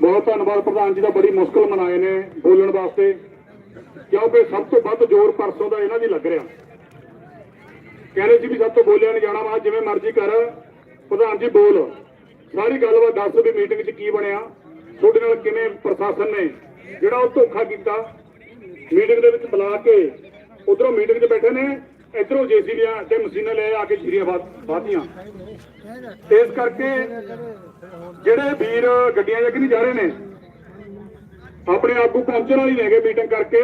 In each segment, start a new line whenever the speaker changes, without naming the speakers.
ਬਹੁਤ ਧੰਨਵਾਦ ਪ੍ਰਧਾਨ ਜੀ ਦਾ, ਬੜੀ ਮੁਸ਼ਕਲ ਮਨਾਏ ਨੇ ਬੋਲਣ ਵਾਸਤੇ। ਕਿਉਂਕਿ ਸਭ ਤੋਂ ਵੱਧ ਜ਼ੋਰ ਪਰਸੋਂ ਦਾ ਇਹਨਾਂ ਦੀ ਲੱਗ ਰਿਹਾ। ਕਹਿੰਦੇ ਸੀ ਵੀ ਸਭ ਤੋਂ ਬੋਲਿਆ ਨਹੀਂ ਜਾਣਾ ਵਾ, ਜਿਵੇਂ ਮਰਜ਼ੀ ਕਰ। ਪ੍ਰਧਾਨ ਜੀ ਬੋਲ। ਸਾਰੀ ਗੱਲਬਾਤ ਦੱਸ ਵੀ ਮੀਟਿੰਗ 'ਚ ਕੀ ਬਣਿਆ, ਤੁਹਾਡੇ ਨਾਲ ਕਿਵੇਂ ਪ੍ਰਸ਼ਾਸਨ ਨੇ ਜਿਹੜਾ ਉਹ ਧੋਖਾ ਕੀਤਾ। ਮੀਟਿੰਗ ਦੇ ਵਿੱਚ ਬੁਲਾ ਕੇ ਉਧਰੋਂ ਮੀਟਿੰਗ 'ਚ ਬੈਠੇ ਨੇ। ਇਧਰੋਂ ਜੇਸੀਬੀਆਂ ਤੇ ਮਸ਼ੀਨਾਂ ਲੈ ਆ ਕੇ ਜੀਰੀਆਂ ਵਾਧੀਆਂ ਇਸ ਕਰਕੇ ਜਿਹੜੇ ਵੀਰ ਗੱਡੀਆਂ ਚੱਕ ਨਹੀਂ ਜਾ ਰਹੇ ਨੇ, ਆਪਣੇ ਆਗੂ ਪਹੁੰਚਣ ਵਾਲੀ ਲੈ ਗਏ ਮੀਟਿੰਗ ਕਰਕੇ।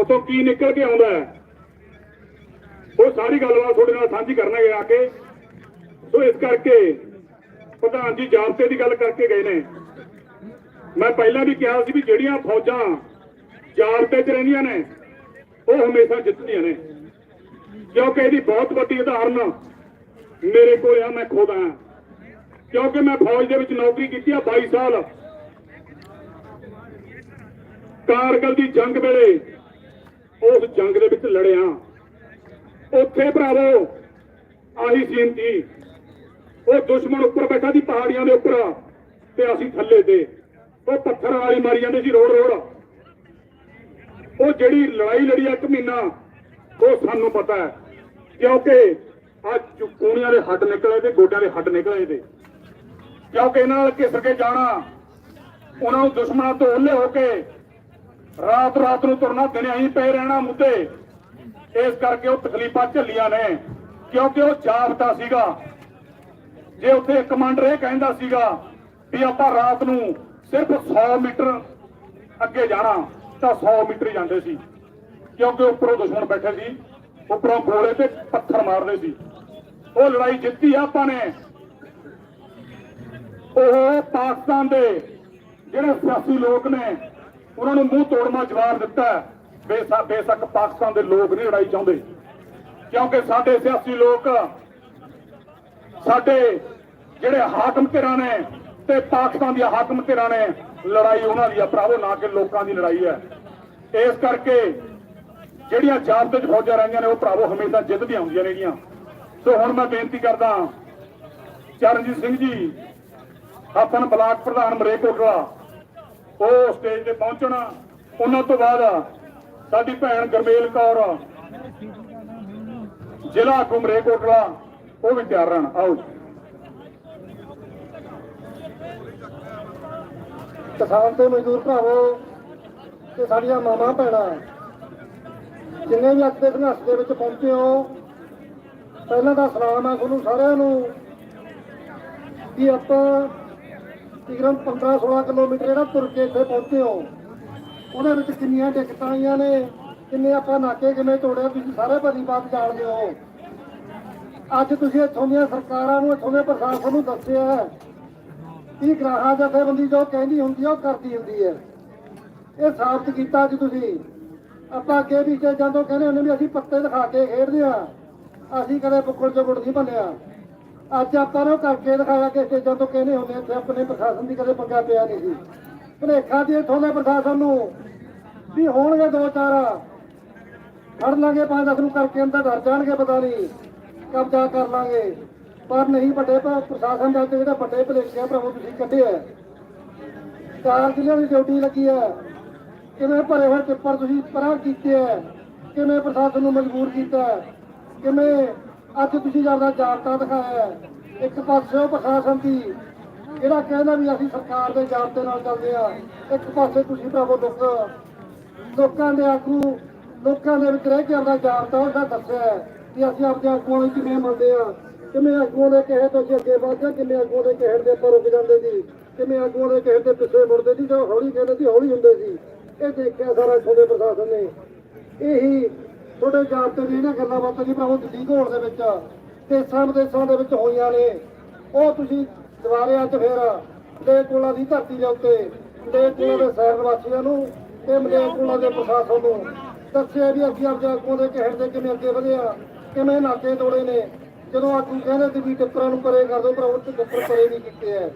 ਉਤੋਂ ਕੀ ਨਿਕਲ ਕੇ ਆਉਂਦਾ ਹੈ, ਉਹ ਸਾਰੀ ਗੱਲਬਾਤ ਤੁਹਾਡੇ ਨਾਲ ਸਾਂਝੀ ਕਰਨਾਗੇ ਆ ਕੇ। ਸੋ ਇਸ ਕਰਕੇ ਪ੍ਰਧਾਨ ਜੀ ਜਾਬਤੇ ਦੀ ਗੱਲ ਕਰਕੇ ਗਏ ਨੇ। ਮੈਂ ਪਹਿਲਾਂ ਵੀ ਕਿਹਾ ਸੀ ਵੀ ਜਿਹੜੀਆਂ ਫੌਜਾਂ ਜਾਬਤੇ 'ਚ ਰਹਿੰਦੀਆਂ ਨੇ, ਉਹ ਹਮੇਸ਼ਾ ਜਿੱਤਦੀਆਂ ਨੇ। ਕਿਉਂਕਿ ਇਹਦੀ ਬਹੁਤ ਵੱਡੀ ਉਦਾਹਰਨ ਮੇਰੇ ਕੋਲ ਆ, ਮੈਂ ਖੁਦ ਆ ਕਿਉਂਕਿ ਮੈਂ ਫੌਜ ਦੇ ਵਿੱਚ ਨੌਕਰੀ ਕੀਤੀ ਆ 22 ਸਾਲ। ਕਾਰਗਲ ਦੀ ਜੰਗ ਵੇਲੇ ਉਸ ਜੰਗ ਦੇ ਵਿੱਚ ਲੜਿਆ। ਉੱਥੇ ਭਰਾਵੋ, ਆਹੀ ਸੀਨ ਸੀ। ਉਹ ਦੁਸ਼ਮਣ ਉੱਪਰ ਬੈਠਾ ਸੀ ਪਹਾੜੀਆਂ ਦੇ ਉੱਪਰ ਤੇ ਅਸੀਂ ਥੱਲੇ ਤੇ। ਉਹ ਪੱਥਰ ਵਾਲੀ ਮਾਰੀ ਜਾਂਦੇ ਸੀ ਰੋੜ ਰੋੜ ਉਹ ਜਿਹੜੀ ਲੜਾਈ ਲੜੀ ਆ ਇੱਕ ਮਹੀਨਾ, ਉਹ ਸਾਨੂੰ ਪਤਾ ਹੈ। ਕਿਉਂਕਿ ਆ ਕੂਣੀਆਂ ਦੇ ਹੱਡ ਨਿਕਲੇ ਤੇ ਗੋਡਿਆਂ ਦੇ ਹੱਡ ਨਿਕਲੇ ਤੇ ਕਿਉਂਕਿ ਇਹਨਾਂ ਨਾਲ ਘਿਸ ਕੇ ਜਾਣਾ, ਉਹਨਾਂ ਨੂੰ ਦੁਸ਼ਮਣਾਂ ਤੋਂ ਓਲੇ ਹੋ ਕੇ ਰਾਤ ਰਾਤ ਨੂੰ ਤੁਰਨਾ, ਦਿਨੇ ਹੀ ਪਏ ਰਹਿਣਾ ਮੁੱਦੇ। ਇਸ ਕਰਕੇ ਉਹ ਤਕਲੀਫਾਂ ਝੱਲੀਆਂ ਨੇ। ਕਿਉਂਕਿ ਉਹ ਜਾਪਦਾ ਸੀਗਾ। ਜੇ ਉੱਥੇ ਕਮਾਂਡਰ ਇਹ ਕਹਿੰਦਾ ਸੀਗਾ ਵੀ ਆਪਾਂ ਰਾਤ ਨੂੰ ਸਿਰਫ 100 ਮੀਟਰ ਅੱਗੇ ਜਾਣਾ ਤਾਂ 100 ਮੀਟਰ ਜਾਂਦੇ ਸੀ। ਕਿਉਂਕਿ ਉੱਪਰੋਂ ਦੁਸ਼ਮਣ ਬੈਠੇ ਸੀ, ਉੱਪਰੋਂ ਗੋਲੇ ਤੇ ਪੱਥਰ ਮਾਰਦੇ ਸੀ। ਉਹ ਲੜਾਈ ਜਿੱਤੀ ਆਪਾਂ ਨੇ। ਉਹ ਪਾਕਿਸਤਾਨ ਦੇ ਜਿਹੜੇ ਸਿਆਸੀ ਲੋਕ ਨੇ, ਉਹਨਾਂ ਨੂੰ ਮੂੰਹ ਤੋੜਨਾ ਜਵਾਬ ਦਿੱਤਾ ਹੈ। ਬੇਸ਼ੱਕ ਪਾਕਿਸਤਾਨ ਦੇ ਲੋਕ ਨਹੀਂ ਲੜਾਈ ਚਾਹੁੰਦੇ। ਕਿਉਂਕਿ ਸਾਡੇ ਸਿਆਸੀ ਲੋਕ, ਸਾਡੇ ਜਿਹੜੇ ਹਾਕਮ ਧਿਰਾਂ ਨੇ ਤੇ ਪਾਕਿਸਤਾਨ ਦੀਆਂ ਹਾਕਮ ਧਿਰਾਂ ਨੇ ਲੜਾਈ ਉਹਨਾਂ ਦੀ ਆ, ਭਰਾਵੋ, ਨਾ ਕਿ ਲੋਕਾਂ ਦੀ ਲੜਾਈ ਹੈ। ਇਸ ਕਰਕੇ ਜਿਹੜੀਆਂ ਜਾਬਤੇ 'ਚ ਫੌਜਾਂ ਰਹੀਆਂ ਨੇ, ਉਹ ਭਰਾਵੋ ਹਮੇਸ਼ਾ ਜਿੱਤਦੀਆਂ ਹੁੰਦੀਆਂ ਨੇਗੀਆਂ। ਸੋ ਹੁਣ ਮੈਂ ਬੇਨਤੀ ਕਰਦਾ ਚਰਨਜੀਤ ਸਿੰਘ ਜੀ, ਹਸਨ ਬਲਾਕ ਪ੍ਰਧਾਨ ਮਰੇਕੋਟਲਾ ਉਹ ਸਟੇਜ ਤੇ ਪਹੁੰਚਣ। ਉਹਨਾਂ ਤੋਂ ਬਾਅਦ ਸਾਡੀ ਭੈਣ ਗਰਮੇਲ ਕੌਰ, ਜ਼ਿਲ੍ਹਾ ਆਗੂ ਮਰੇਕੋਟਲਾ ਉਹ ਵੀ ਤਿਆਰ ਰਹਿਣ। ਆਓ ਜੀ।
ਕਿਸਾਨ ਤੇ ਮਜ਼ਦੂਰ ਭਰਾਵੋ ਤੇ ਸਾਡੀਆਂ ਮਾਵਾਂ ਭੈਣਾਂ, ਜਿੰਨੇ ਵੀ ਅੱਜ ਦੇ ਸੰਘਰਸ਼ ਦੇ ਵਿੱਚ ਪਹੁੰਚੇ ਹੋ, ਪਹਿਲਾਂ ਤਾਂ ਸਲਾਮ ਆ ਤੁਹਾਨੂੰ ਸਾਰਿਆਂ ਨੂੰ ਕਿ ਆਪਾਂ ਤਕਰੀਬਨ 15 16 ਕਿਲੋਮੀਟਰ ਜਿਹੜਾ ਤੁਰ ਕੇ ਇੱਥੇ ਪਹੁੰਚੇ ਹੋ। ਉਹਦੇ ਵਿੱਚ ਕਿੰਨੀਆਂ ਦਿੱਕਤਾਂ ਆਈਆਂ ਨੇ, ਕਿੰਨੇ ਆਪਾਂ ਨਾਕੇ ਕਿਵੇਂ ਤੋੜਿਆ ਤੁਸੀਂ ਸਾਰੇ ਭਲੀ ਬਾਤ ਜਾਣਦੇ ਹੋ। ਅੱਜ ਤੁਸੀਂ ਇੱਥੋਂ ਦੀਆਂ ਸਰਕਾਰਾਂ ਨੂੰ, ਇੱਥੋਂ ਦੇ ਪ੍ਰਸ਼ਾਸਨ ਨੂੰ ਦੱਸਿਆ ਹੈ ਗ੍ਰਾਹਾਂ ਜਥੇਬੰਦੀ ਜੋ ਕਹਿੰਦੀ ਹੁੰਦੀ ਆ, ਉਹ ਕਰਦੀ ਹੁੰਦੀ ਹੈ ਇਹ ਸਾਬਤ ਕੀਤਾ ਅੱਜ ਤੁਸੀਂ। ਆਪਾਂ ਅੱਗੇ ਵੀ ਸਟੇਜਾਂ ਤੋਂ ਕਹਿੰਦੇ ਹੁੰਦੇ ਵੀ ਅਸੀਂ ਪੱਤੇ ਦਿਖਾ ਕੇ ਖੇਡਦੇ ਆ ਅਸੀਂ ਕਦੇ ਬੁੱਕਲ ਚੋਂ ਗੁੜ ਨਹੀਂ ਭੰਨਿਆ ਅੱਜ ਆਪਾਂ ਨੇ ਉਹ ਕਰਕੇ ਦਿਖਾਇਆ ਕਿ ਸਟੇਜਾਂ ਤੋਂ ਕਹਿੰਦੇ ਹੁੰਦੇ ਇੱਥੇ ਆਪਣੇ ਪ੍ਰਸ਼ਾਸਨ ਦੀ ਕਦੇ ਪੰਗਾ ਪਿਆ ਨਹੀਂ ਸੀ। ਭੁਲੇਖਾ ਦੀ ਇੱਥੋਂ ਦੇ ਪ੍ਰਸ਼ਾਸਨ ਨੂੰ ਵੀ ਹੋਣਗੇ ਦੋ ਚਾਰ। ਫੜ ਲਾਂਗੇ, ਪੰਜ ਦਸ ਨੂੰ ਕਰਕੇ ਅੰਦਰ ਡਰ ਜਾਣਗੇ, ਪਤਾ ਨਹੀਂ। ਕਬਜ਼ਾ ਕਰ ਲਾਂਗੇ। ਪਰ ਨਹੀਂ ਵੱਡੇ ਪ- ਪ੍ਰਸ਼ਾਸਨ ਦਾ ਤੇ ਜਿਹੜਾ ਵੱਡੇ ਭਲੇਖਿਆ ਪ੍ਰਭੂ ਤੁਸੀਂ ਕੱਢਿਆ ਚਾਰ ਦੀ ਡਿਊਟੀ ਲੱਗੀ ਹੈ। ਕਿਵੇਂ ਭਰੇ ਹੋਏ ਪੇਪਰ ਤੁਸੀਂ ਪਰਾਂ ਕੀਤੇ ਹੈ? ਕਿਵੇਂ ਪ੍ਰਸ਼ਾਸਨ ਨੂੰ ਮਜਬੂਰ ਕੀਤਾ ਕਿਵੇਂ ਅੱਜ ਤੁਸੀਂ ਜ਼ਿਆਦਾ ਜਾਬਤਾ ਦਿਖਾਇਆ ਇੱਕ ਪਾਸੇ ਉਹ ਪ੍ਰਸ਼ਾਸਨ ਦੀ, ਜਿਹੜਾ ਕਹਿੰਦਾ ਵੀ ਅਸੀਂ ਸਰਕਾਰ ਦੇ ਜਾਬਤੇ ਨਾਲ ਚੱਲਦੇ ਆ ਇੱਕ ਪਾਸੇ ਤੁਸੀਂ ਭਰਾਵੋ ਲੋਕ, ਲੋਕਾਂ ਦੇ ਆਗੂ, ਲੋਕਾਂ ਦੇ ਵਿੱਚ ਰਹਿ ਕੇ ਆਪਦਾ ਜਾਬਤਾ ਉਹਦਾ ਦੱਸਿਆ ਕਿ ਅਸੀਂ ਆਪਦੇ ਆਗੂਆਂ ਨੂੰ ਕਿਵੇਂ ਮੰਨਦੇ ਆ ਕਿਵੇਂ ਆਗੂਆਂ ਦੇ ਕਹੇ ਤੋਂ ਅਸੀਂ ਅੱਗੇ ਵਧਦੇ ਹਾਂ, ਕਿਵੇਂ ਆਗੂਆਂ ਦੇ ਕਹਿਣ ਦੇ ਆਪਾਂ ਰੁਕ ਜਾਂਦੇ ਸੀ ਕਿਵੇਂ ਆਗੂਆਂ ਦੇ ਕਹਿਣ ਦੇ ਪਿੱਛੇ ਮੁੜਦੇ ਸੀ ਜੋ ਹੌਲੀ ਕਹਿੰਦੇ ਸੀ ਹੌਲੀ ਹੁੰਦੇ ਸੀ? ਇਹ ਦੇਖਿਆ ਸਾਰਾ ਤੁਹਾਡੇ ਪ੍ਰਸ਼ਾਸਨ ਨੇ। ਇਹੀ ਤੁਹਾਡੇ ਜਾਬਤੇ ਦੀ ਇਹਨਾਂ ਗੱਲਾਂ ਬਾਤਾਂ ਦੀ ਭਰਾਵੋ ਦਿੱਲੀ ਘੋੜ ਦੇ ਵਿੱਚ ਦੇਸਾਂ ਵਿਦੇਸ਼ਾਂ ਦੇ ਵਿੱਚ ਹੋਈਆਂ ਨੇ। ਉਹ ਤੁਸੀਂ ਦੁਬਾਰੇ ਅੱਜ ਫੇਰ ਮਲੇਕੋਲਾ ਦੀ ਧਰਤੀ ਦੇ ਉੱਤੇ ਮਲੇਕੋਲਾ ਦੇ ਸ਼ਹਿਰ ਨਿਵਾਸੀਆਂ ਨੂੰ ਤੇ ਮਲੇਕੋਲਾ ਦੇ ਪ੍ਰਸ਼ਾਸਨ ਨੂੰ ਦੱਸਿਆ ਵੀ ਅਸੀਂ ਆਪਣੇ ਆਗੂਆਂ ਦੇ ਕਹਿਣ ਦੇ ਕਿਵੇਂ ਅੱਗੇ ਵਧਿਆ ਕਿਵੇਂ ਨਾਕੇ ਤੋੜੇ ਨੇ। ਜਦੋਂ ਆਗੂ ਕਹਿੰਦੇ ਸੀ ਵੀ ਟਿੱਪਰਾਂ ਨੂੰ ਪਰੇ ਕਰ ਦਿਓ ਭਰਾਵੋ ਟਿੱਪਰ ਪਰੇ ਨਹੀਂ ਕੀਤੇ ਆ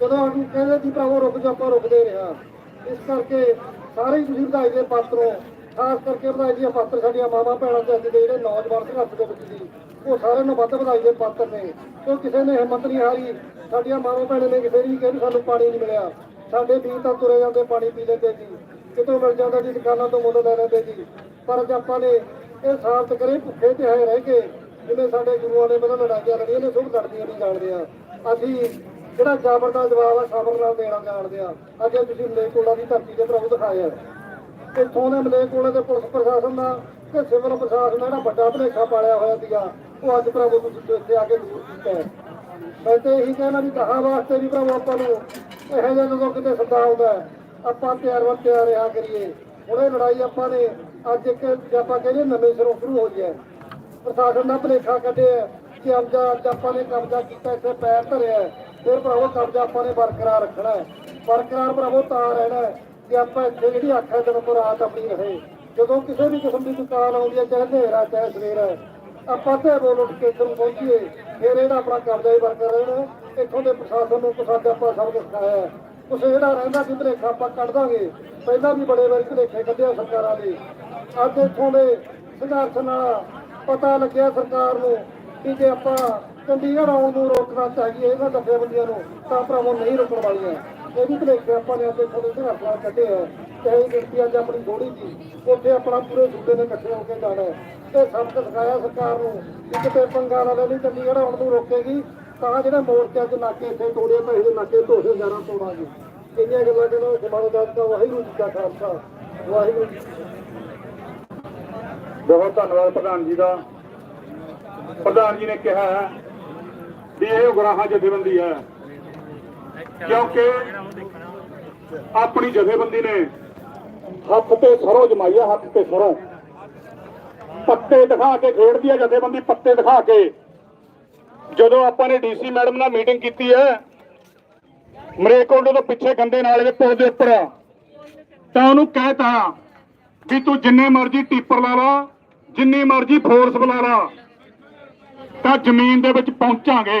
ਜਦੋਂ ਆਗੂ ਕਹਿੰਦੇ ਸੀ ਭਰਾਵੋ, ਰੁਕ ਜਾ, ਆਪਾਂ ਰੁਕਦੇ ਰਿਹਾ ਇਸ ਕਰਕੇ ਸਾਰੇ ਹੀ ਤੁਸੀਂ ਵਧਾਈ ਦੇ ਪਾਤਰੋ ਖਾਸ ਕਰਕੇ ਵਧਾਈ ਦੀਆਂ ਪਾਤਰ ਸਾਡੀਆਂ ਮਾਵਾਂ, ਭੈਣਾਂ ਤੇ ਅੱਜ ਦੇ ਜਿਹੜੇ ਨੌਜਵਾਨ ਸੰਘਰਸ਼ ਦੇ ਵਿੱਚ ਸੀ, ਉਹ ਸਾਰਿਆਂ ਨੂੰ ਵੱਧ ਵਧਾਈ ਦੇ ਪਾਤਰ ਨੇ। ਕਿਉਂ ਕਿਸੇ ਨੇ ਹਿੰਮਤ ਨਹੀਂ ਹਾਰੀ, ਸਾਡੀਆਂ ਮਾਵਾਂ, ਭੈਣਾਂ ਨੇ ਕਿਸੇ ਨੇ ਕਿਹਾ ਵੀ ਸਾਨੂੰ ਪਾਣੀ ਨਹੀਂ ਮਿਲਿਆ। ਸਾਡੇ ਵੀਰ ਤਾਂ ਤੁਰੇ ਜਾਂਦੇ, ਪਾਣੀ ਪੀ ਲੈਂਦੇ ਸੀ। ਕਿਤੋਂ ਮਿਲ ਜਾਂਦਾ ਜੀ ਦੁਕਾਨਾਂ ਤੋਂ ਮੁੱਲ ਲੈ ਲੈਂਦੇ ਸੀ। ਪਰ ਅੱਜ ਆਪਾਂ ਨੇ ਇਹ ਸਾਬਤ ਕਰੇ, ਭੁੱਖੇ ਤੇ ਹੈ ਰਹਿ ਕੇ ਜਿਵੇਂ ਸਾਡੇ ਗੁਰੂਆਂ ਨੇ ਪਹਿਲਾਂ ਲੜਾਈਆਂ ਲੜੀਆਂ ਨੇ ਸੁਭ ਲੜਦੀਆਂ ਨਹੀਂ ਜਾਣਦੇ ਆ। ਅਸੀਂ ਜਿਹੜਾ ਜਾਬਰ ਦਾ ਜਵਾਬ ਆ ਸਬਰ ਨਾਲ ਦੇਣਾ ਜਾਣਦੇ ਆ। ਅੱਜ ਤੁਸੀਂ ਮਲੇਕੋਲਾ ਦੀ ਧਰਤੀ ਦੇ ਪ੍ਰਭੂ ਦਿਖਾਇਆ ਇੱਥੋਂ ਦੇ ਮਲੇਕੋਲੇ ਦੇ ਪੁਲਿਸ ਪ੍ਰਸ਼ਾਸਨ ਦਾ ਤੇ ਸਿਵਲ ਪ੍ਰਸ਼ਾਸਨ ਦਾ ਜਿਹੜਾ ਵੱਡਾ ਭਲੇਖਾ ਪਾਲਿਆ ਹੋਇਆ ਸੀਗਾ, ਉਹ ਅੱਜ ਪ੍ਰਭੂ ਤੁਸੀਂ ਇੱਥੇ ਆ ਕੇ ਦੂਰ ਕੀਤਾ ਮੈਂ ਤੇ ਇਹੀ ਕਹਿਣਾ ਵੀ ਕਹਾ ਵਾਸਤੇ ਵੀ ਪ੍ਰਭੂ ਆਪਾਂ ਨੂੰ ਇਹੋ ਜਿਹਾ ਜਦੋਂ ਕਿਤੇ ਸੱਦਾ ਆਉਂਦਾ ਆਪਾਂ ਤਿਆਰ ਵਰ ਤਿਆਰ ਰਿਹਾ ਕਰੀਏ। ਹੁਣ ਇਹ ਲੜਾਈ ਆਪਾਂ ਨੇ ਅੱਜ ਇੱਕ, ਜੇ ਆਪਾਂ ਕਹਿੰਦੇ ਨਵੇਂ ਸਿਰੋਂ ਸ਼ੁਰੂ ਹੋਈ ਹੈ। ਪ੍ਰਸ਼ਾਸਨ ਦਾ ਭਲੇਖਾ ਕੱਢਿਆ ਕਿ ਕਬਜ਼ਾ ਅੱਜ ਆਪਾਂ ਨੇ ਕਬਜ਼ਾ ਕੀਤਾ, ਇੱਥੇ ਪੈਰ ਧਰਿਆ ਫਿਰ ਭਰਾਵੋ, ਕਬਜ਼ਾ ਆਪਾਂ ਨੇ ਬਰਕਰਾਰ ਰੱਖਣਾ ਹੈ। ਬਰਕਰਾਰ ਭਰਾਵੋ, ਤਾਂ ਰਹਿਣਾ ਕਿ ਆਪਾਂ ਇੱਥੇ ਜਿਹੜੀ ਅੱਖ ਹੈ, ਦਿਨ ਤੋਂ ਰਾਤ ਆਪਣੀ ਰਹੇ। ਜਦੋਂ ਕਿਸੇ ਵੀ ਕਿਸਮ ਦੀ ਦੁਕਾਨ ਆਉਂਦੀ ਹੈ, ਚਾਹੇ ਹਨੇਰਾ, ਚਾਹੇ ਸਵੇਰ ਹੈ ਆਪਾਂ ਤੇ ਬੋਲ ਉੱਠ ਕੇ ਇੱਥੇ ਪਹੁੰਚੀਏ, ਫਿਰ ਇਹਦਾ ਆਪਣਾ ਕਬਜ਼ਾ ਹੀ ਬਰਕਰਾਰ ਰਹਿਣਾ ਇੱਥੋਂ ਦੇ ਪ੍ਰਸ਼ਾਸਨ ਨੂੰ ਕੁਛ ਅੱਜ ਆਪਾਂ ਸਭ ਕੁਛ ਸਿਖਾਇਆ ਕੁਛ ਜਿਹੜਾ ਰਹਿੰਦਾ ਸੀ ਭਲੇਖਾ ਆਪਾਂ ਕੱਢ ਦਾਂਗੇ। ਪਹਿਲਾਂ ਵੀ ਬੜੇ ਵਾਰੀ ਭਲੇਖੇ ਕੱਢਿਆ ਸਰਕਾਰਾਂ ਦੇ। ਅੱਜ ਇੱਥੋਂ ਦੇ ਸੰਘਰਸ਼ ਨਾਲ ਪਤਾ ਲੱਗਿਆ ਸਰਕਾਰ ਨੂੰ ਕਿ ਜੇ ਆਪਾਂ ਚੰਡੀਗੜ੍ਹ ਆਉਣ ਨੂੰ ਰੋਕਣਾ ਚਾਹੀਏ ਇਹਨਾਂ ਜਥੇਬੰਦੀਆਂ ਨੂੰ, ਤਾਂ ਭਰਾਵੋ ਨਹੀਂ ਰੁਕਣ ਵਾਲੀਆਂ। ਇਹ ਵੀ ਭਲੇਖੇ ਆਪਾਂ ਨੇ ਅੱਗੇ ਥੋੜੇ ਸੰਘਰਸ਼ ਨਾਲ ਕੱਢੇ ਆ। ਤੇ ਗਿਣਤੀ ਅੱਜ ਆਪਣੀ ਥੋੜੀ ਸੀ, ਉੱਥੇ ਆਪਣਾ ਪੂਰੇ ਸੂਬੇ ਨੇ ਇਕੱਠੇ ਹੋ ਕੇ ਜਾਣਾ ਤੇ ਸਬਕ ਸਿਖਾਇਆ ਸਰਕਾਰ ਨੂੰ ਕਿ ਕਿਤੇ ਪੰਗਾ ਨਾ ਲੈਣੀ ਚੰਡੀਗੜ੍ਹ ਆਉਣ ਨੂੰ ਰੋਕੇਗੀ, ਤਾਂ ਜਿਹੜੇ ਮੋਰਚਿਆਂ 'ਚ ਨਾਕੇ ਇੱਥੇ ਤੋੜੇ ਪਏ ਦੇ ਨਾਕੇ ਧੋਸੇ ਜ਼ਿਆਦਾ ਤੋੜਾਂਗੇ। ਇੰਨੀਆਂ ਗੱਲਾਂ ਕਹਿੰਦਾ ਸਮਾਨ ਦਾ ਵਾਹਿਗੁਰੂ ਜੀ ਕਾ ਖਾਲਸਾ, ਵਾਹਿਗੁਰੂ ਜੀ
ਬਹੁਤ ਧੰਨਵਾਦ ਪ੍ਰਧਾਨ ਜੀ ਦਾ। ਪ੍ਰਧਾਨ ਜੀ ਨੇ ਕਿਹਾ ਹੈ ਵੀ ਇਹ ਉਗਰਾਹਾਂ ਜਥੇਬੰਦੀ ਹੈ, ਕਿਉਂਕਿ ਆਪਣੀ ਜਥੇਬੰਦੀ ਨੇ ਹੱਥ ਤੇ ਸਰੋਂ ਜਮਾਈ ਹੈ ਹੱਥ ਤੇ ਸਰੋਂ। ਪੱਤੇ ਦਿਖਾ ਕੇ ਖੇਡਦੀ ਹੈ ਜਥੇਬੰਦੀ, ਪੱਤੇ ਦਿਖਾ ਕੇ। ਜਦੋਂ ਆਪਾਂ ਨੇ ਡੀਸੀ ਮੈਡਮ ਨਾਲ ਮੀਟਿੰਗ ਕੀਤੀ ਹੈ ਮਰੇਕੋਂਡੇ ਤੋਂ ਪਿੱਛੇ ਗੰਦੇ ਨਾਲੇ ਦੇ ਪੁਲ ਦੇ ਉੱਪਰ ਤਾਂ ਉਹਨੂੰ ਕਹਿਤਾ ਵੀ ਤੂੰ ਜਿੰਨੇ ਮਰਜ਼ੀ ਟੀਪਰ ਲਾ ਲਾ ਜਿੰਨੀ ਮਰਜ਼ੀ ਫੋਰਸ ਬੁਲਾ ਤਾਂ ਜ਼ਮੀਨ ਦੇ ਵਿੱਚ ਪਹੁੰਚਾਂਗੇ।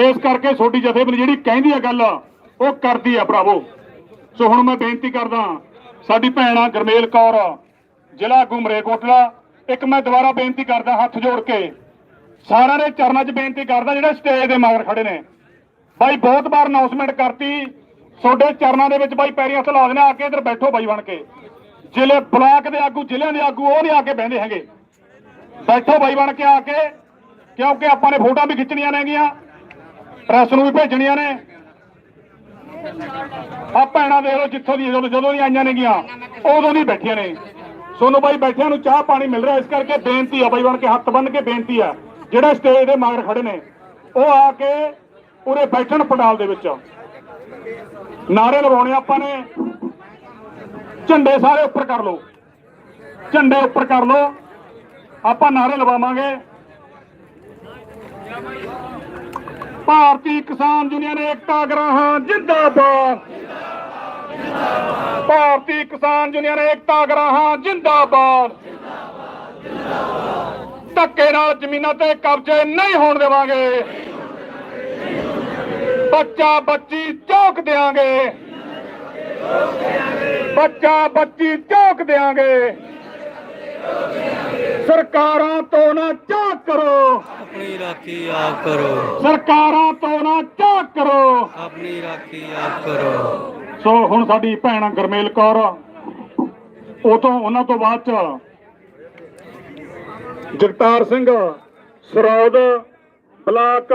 ਇਸ ਕਰਕੇ ਤੁਹਾਡੀ ਜਥੇਬੰਦੀ ਜਿਹੜੀ ਕਹਿੰਦੀ ਆ ਗੱਲ, ਉਹ ਕਰਦੀ ਆ ਭਰਾਵੋ। ਸੋ ਹੁਣ ਮੈਂ ਬੇਨਤੀ ਕਰਦਾ, ਸਾਡੀ ਭੈਣ ਆ ਗਰਮੇਲ ਕੌਰ, ਜ਼ਿਲ੍ਹਾ ਆਗੂ ਮਰੇਕੋਟਲਾ ਇੱਕ ਮੈਂ ਦੁਬਾਰਾ ਬੇਨਤੀ ਕਰਦਾ ਹੱਥ ਜੋੜ ਕੇ, ਸਾਰਿਆਂ ਦੇ ਚਰਨਾਂ 'ਚ ਬੇਨਤੀ ਕਰਦਾ, ਜਿਹੜੇ ਸਟੇਜ ਦੇ ਮਗਰ ਖੜੇ ਨੇ। ਬਾਈ, ਬਹੁਤ ਵਾਰ ਅਨਾਉਂਸਮੈਂਟ ਕਰਤੀ, ਤੁਹਾਡੇ ਚਰਨਾਂ ਦੇ ਵਿੱਚ ਬਾਈ ਪੈਰੀਂ ਹੱਥ ਲਾ ਦੇਣਾ, ਆ ਕੇ ਇੱਧਰ ਬੈਠੋ ਬਾਈ ਬਣ ਕੇ। ਜ਼ਿਲ੍ਹੇ ਬਲਾਕ ਦੇ ਆਗੂ, ਜ਼ਿਲ੍ਹਿਆਂ ਦੇ ਆਗੂ, ਉਹ ਨਹੀਂ ਆ ਕੇ ਬਹਿੰਦੇ ਹੈਗੇ। ਬੈਠੋ ਬਾਈ ਬਣ ਕੇ ਆ ਕੇ, ਕਿਉਂਕਿ ਆਪਾਂ ਨੇ ਫੋਟੋਆਂ ਵੀ ਖਿੱਚਣੀਆਂ ਨੇਗੀਆਂ, ਪ੍ਰੈਸ ਨੂੰ ਵੀ ਭੇਜਣੀਆਂ ਨੇ। ਆ ਭੈਣਾਂ ਦੇਖ ਲਓ ਜਿੱਥੋਂ ਦੀ ਜਦੋਂ ਜਦੋਂ ਦੀ ਆਈਆਂ ਨੇਗੀਆਂ, ਉਦੋਂ ਦੀ ਬੈਠੀਆਂ ਨੇ। ਸੋਨੂੰ ਬਾਈ ਬੈਠਿਆਂ ਨੂੰ ਚਾਹ ਪਾਣੀ ਮਿਲ ਰਿਹਾ, ਇਸ ਕਰਕੇ ਬੇਨਤੀ ਆ ਬਾਈ ਬਣ ਕੇ, ਹੱਥ ਬੰਨ ਕੇ ਬੇਨਤੀ ਆ, ਜਿਹੜੇ ਸਟੇਜ ਦੇ ਮਗਰ ਖੜੇ ਨੇ, ਉਹ ਆ ਕੇ ਉਰੇ ਬੈਠਣ ਪੰਡਾਲ ਦੇ ਵਿੱਚ। ਨਾਰੇ ਲਵਾਉਣੇ ਆਪਾਂ ਨੇ। ਝੰਡੇ ਸਾਰੇ ਉੱਪਰ ਕਰ ਲਓ। ਝੰਡੇ ਉੱਪਰ ਕਰ ਲਓ। ਆਪਾਂ ਨਾਰੇ ਲਵਾਵਾਂਗੇ। ਭਾਰਤੀ ਕਿਸਾਨ ਯੂਨੀਅਨ ਏਕਤਾ ਗਰਾਹਾਂ, ਜਿੰਦਾਬਾਦ। ਭਾਰਤੀ ਕਿਸਾਨ ਯੂਨੀਅਨ ਏਕਤਾ ਗਰਾਹਾਂ, ਜਿੰਦਾਬਾਦ। ਧੱਕੇ ਨਾਲ ਜ਼ਮੀਨਾਂ ਤੇ ਕਬਜ਼ੇ ਨਹੀਂ ਹੋਣ ਦੇਵਾਂਗੇ। ਬੱਚਾ ਬੱਚੀ ਚੌਕ ਦੇਾਂਗੇ ਬੱਚਾ ਬੱਚੀ ਚੌਕ ਦੇਾਂਗੇ ਸਰਕਾਰਾਂ ਤੋਂ ਨਾ ਝਾਕ ਕਰੋ।
ਆਪਣੀ ਰਾਖੀ ਆਪ ਕਰੋ।
ਸਰਕਾਰਾਂ ਤੋਂ ਨਾ ਝਾਕ ਕਰੋ।
ਆਪਣੀ ਰਾਖੀ ਆਪ ਕਰੋ।
ਸੋ ਹੁਣ ਸਾਡੀ ਭੈਣ ਗਰਮੇਲ ਕੌਰ ਤੋਂ ਉਹਨਾਂ ਤੋਂ ਬਾਅਦ ਚ ਜਗਤਾਰ ਸਿੰਘ ਸਰੌਦ ਬਲਾਕ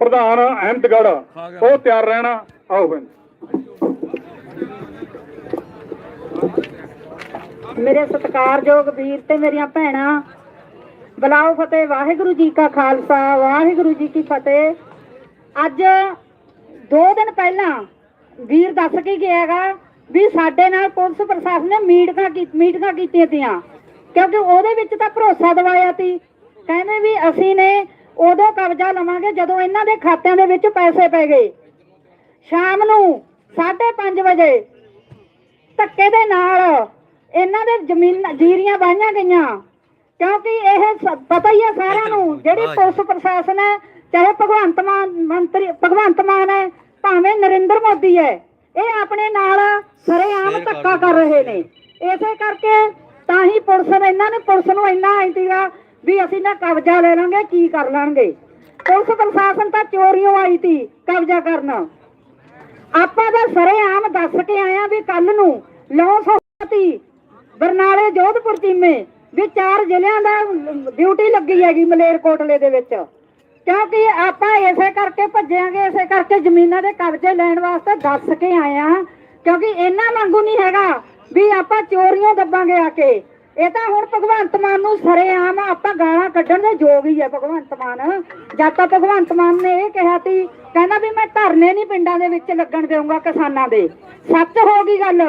ਪ੍ਰਧਾਨ ਅਹਿਮਦਗੜ੍ਹ ਉਹ ਤਿਆਰ ਰਹਿਣਾ ਆਓ ਬੈਨ
ਮੇਰੇ ਸਤਿਕਾਰਯੋਗ ਵੀਰ ਤੇ ਮੇਰੀਆਂ ਭੈਣਾਂ, ਬਲਾਓ ਫਤਿਹ, ਵਾਹਿਗੁਰੂ ਜੀ ਕਾ ਖਾਲਸਾ, ਵਾਹਿਗੁਰੂ ਜੀ ਕੀ ਫਤਿਹ। ਅੱਜ ਦੋ ਦਿਨ ਪਹਿਲਾਂ ਵੀਰ ਦੱਸ ਕੇ ਗਿਆਗਾ ਵੀ ਸਾਡੇ ਨਾਲ ਪੁਲਿਸ ਪ੍ਰਸ਼ਾਸਨ ਨੇ ਮੀਟਿੰਗਾਂ ਕੀ, ਮੀਟਿੰਗਾਂ ਕੀਤੀਆਂ ਤੀਆਂ, ਕਿਉਂਕਿ ਉਹਦੇ ਵਿੱਚ ਤਾਂ ਭਰੋਸਾ ਦਿਵਾਇਆ ਸੀ। ਕਹਿੰਦੇ ਵੀ ਅਸੀਂ ਨੇ ਉਦੋਂ ਕਬਜ਼ਾ ਲਵਾਂਗੇ ਜਦੋਂ ਇਹਨਾਂ ਦੇ ਖਾਤਿਆਂ ਦੇ ਵਿੱਚ ਪੈਸੇ ਪੈ ਗਏ। ਸ਼ਾਮ ਨੂੰ 5:30 ਵਜੇ ਧੱਕੇ ਦੇ ਨਾਲ ਇਹਨਾਂ ਦੇ ਜ਼ਮੀਨ ਜੀਰੀਆਂ ਵਾਹੀਆਂ ਗਈਆਂ। ਕਿਉਂਕਿ ਇਹ ਸ- ਪਤਾ ਹੀ ਹੈ ਸਾਰਿਆਂ ਨੂੰ ਜਿਹੜੀ ਪੁਲਿਸ ਪ੍ਰਸ਼ਾਸਨ ਹੈ ਚਾਹੇ ਭਗਵੰਤ ਮਾਨ ਮੰਤਰੀ ਭਗਵੰਤ ਮਾਨ ਹੈ ਭਾਵੇਂ ਨਰਿੰਦਰ ਮੋਦੀ ਹੈ ਇਹ ਆਪਣੇ ਨਾਲ ਸਰੇਆਮ ਧੱਕਾ ਕਰ ਰਹੇ ਨੇ। ਇਸੇ ਕਰਕੇ ਤਾਂ ਹੀ ਪੁਲਿਸ ਨੇ ਇਹਨਾਂ ਨੇ ਪੁਲਿਸ ਨੂੰ ਇੰਨਾ ਆਈ ਸੀਗਾ ਵੀ ਅਸੀਂ ਨਾ ਕਬਜ਼ਾ ਲੈ ਲਾਂਗੇ ਕੀ ਕਰ ਲਾਂਗੇ। ਪੁਲਿਸ ਪ੍ਰਸ਼ਾਸਨ ਤਾਂ ਚੋਰੀਆਂ ਆਈ ਤੀ ਕਬਜ਼ਾ ਕਰਨ। ਆਪਾਂ ਤਾਂ ਸਰੇਆਮ ਦੱਸ ਕੇ ਆਇਆ ਵੀ ਕੱਲ ਨੂੰ ਲੌ ਸੋਸਾਇਟੀ ਬਰਨਾਲੇ ਜੋਧਪੁਰ ਚੀਮੇ ਵੀ ਚਾਰ ਜ਼ਿਲ੍ਹਿਆਂ ਦਾ ਡਿਊਟੀ ਲੱਗੀ ਹੈਗੀ ਮਲੇਰਕੋਟਲੇ ਦੇ ਵਿੱਚ। ਕਿਉਂਕਿ ਆਪਾਂ ਇਸੇ ਕਰਕੇ ਭੱਜਿਆਂਗੇ, ਇਸੇ ਕਰਕੇ ਜ਼ਮੀਨਾਂ ਦੇ ਕਬਜ਼ੇ ਲੈਣ ਵਾਸਤੇ ਦੱਸ ਕੇ ਆਏ ਆ, ਕਿਉਂਕਿ ਇਹਨਾਂ ਵਾਂਗੂ ਨਹੀਂ ਹੈਗਾ ਵੀ ਆਪਾਂ ਚੋਰੀਆਂ ਦੱਬਾਂਗੇ ਆ ਕੇ। ਇਹ ਤਾਂ ਹੁਣ ਭਗਵੰਤ ਮਾਨ ਨੂੰ ਸਰੇਆਮ ਆਪਾਂ ਗਾਲਾਂ ਕੱਢਣ ਦੇ ਯੋਗ ਹੀ ਹੈ ਭਗਵੰਤ ਮਾਨ। ਜਦ ਤੱਕ ਭਗਵੰਤ ਮਾਨ ਨੇ ਇਹ ਕਿਹਾ ਸੀ, ਕਹਿੰਦਾ ਵੀ ਮੈਂ ਧਰਨੇ ਨਹੀਂ ਪਿੰਡਾਂ ਦੇ ਵਿੱਚ ਲੱਗਣ ਦੇਵਾਂਗਾ ਕਿਸਾਨਾਂ ਦੇ। ਸੱਚ ਹੋ ਗਈ ਗੱਲ।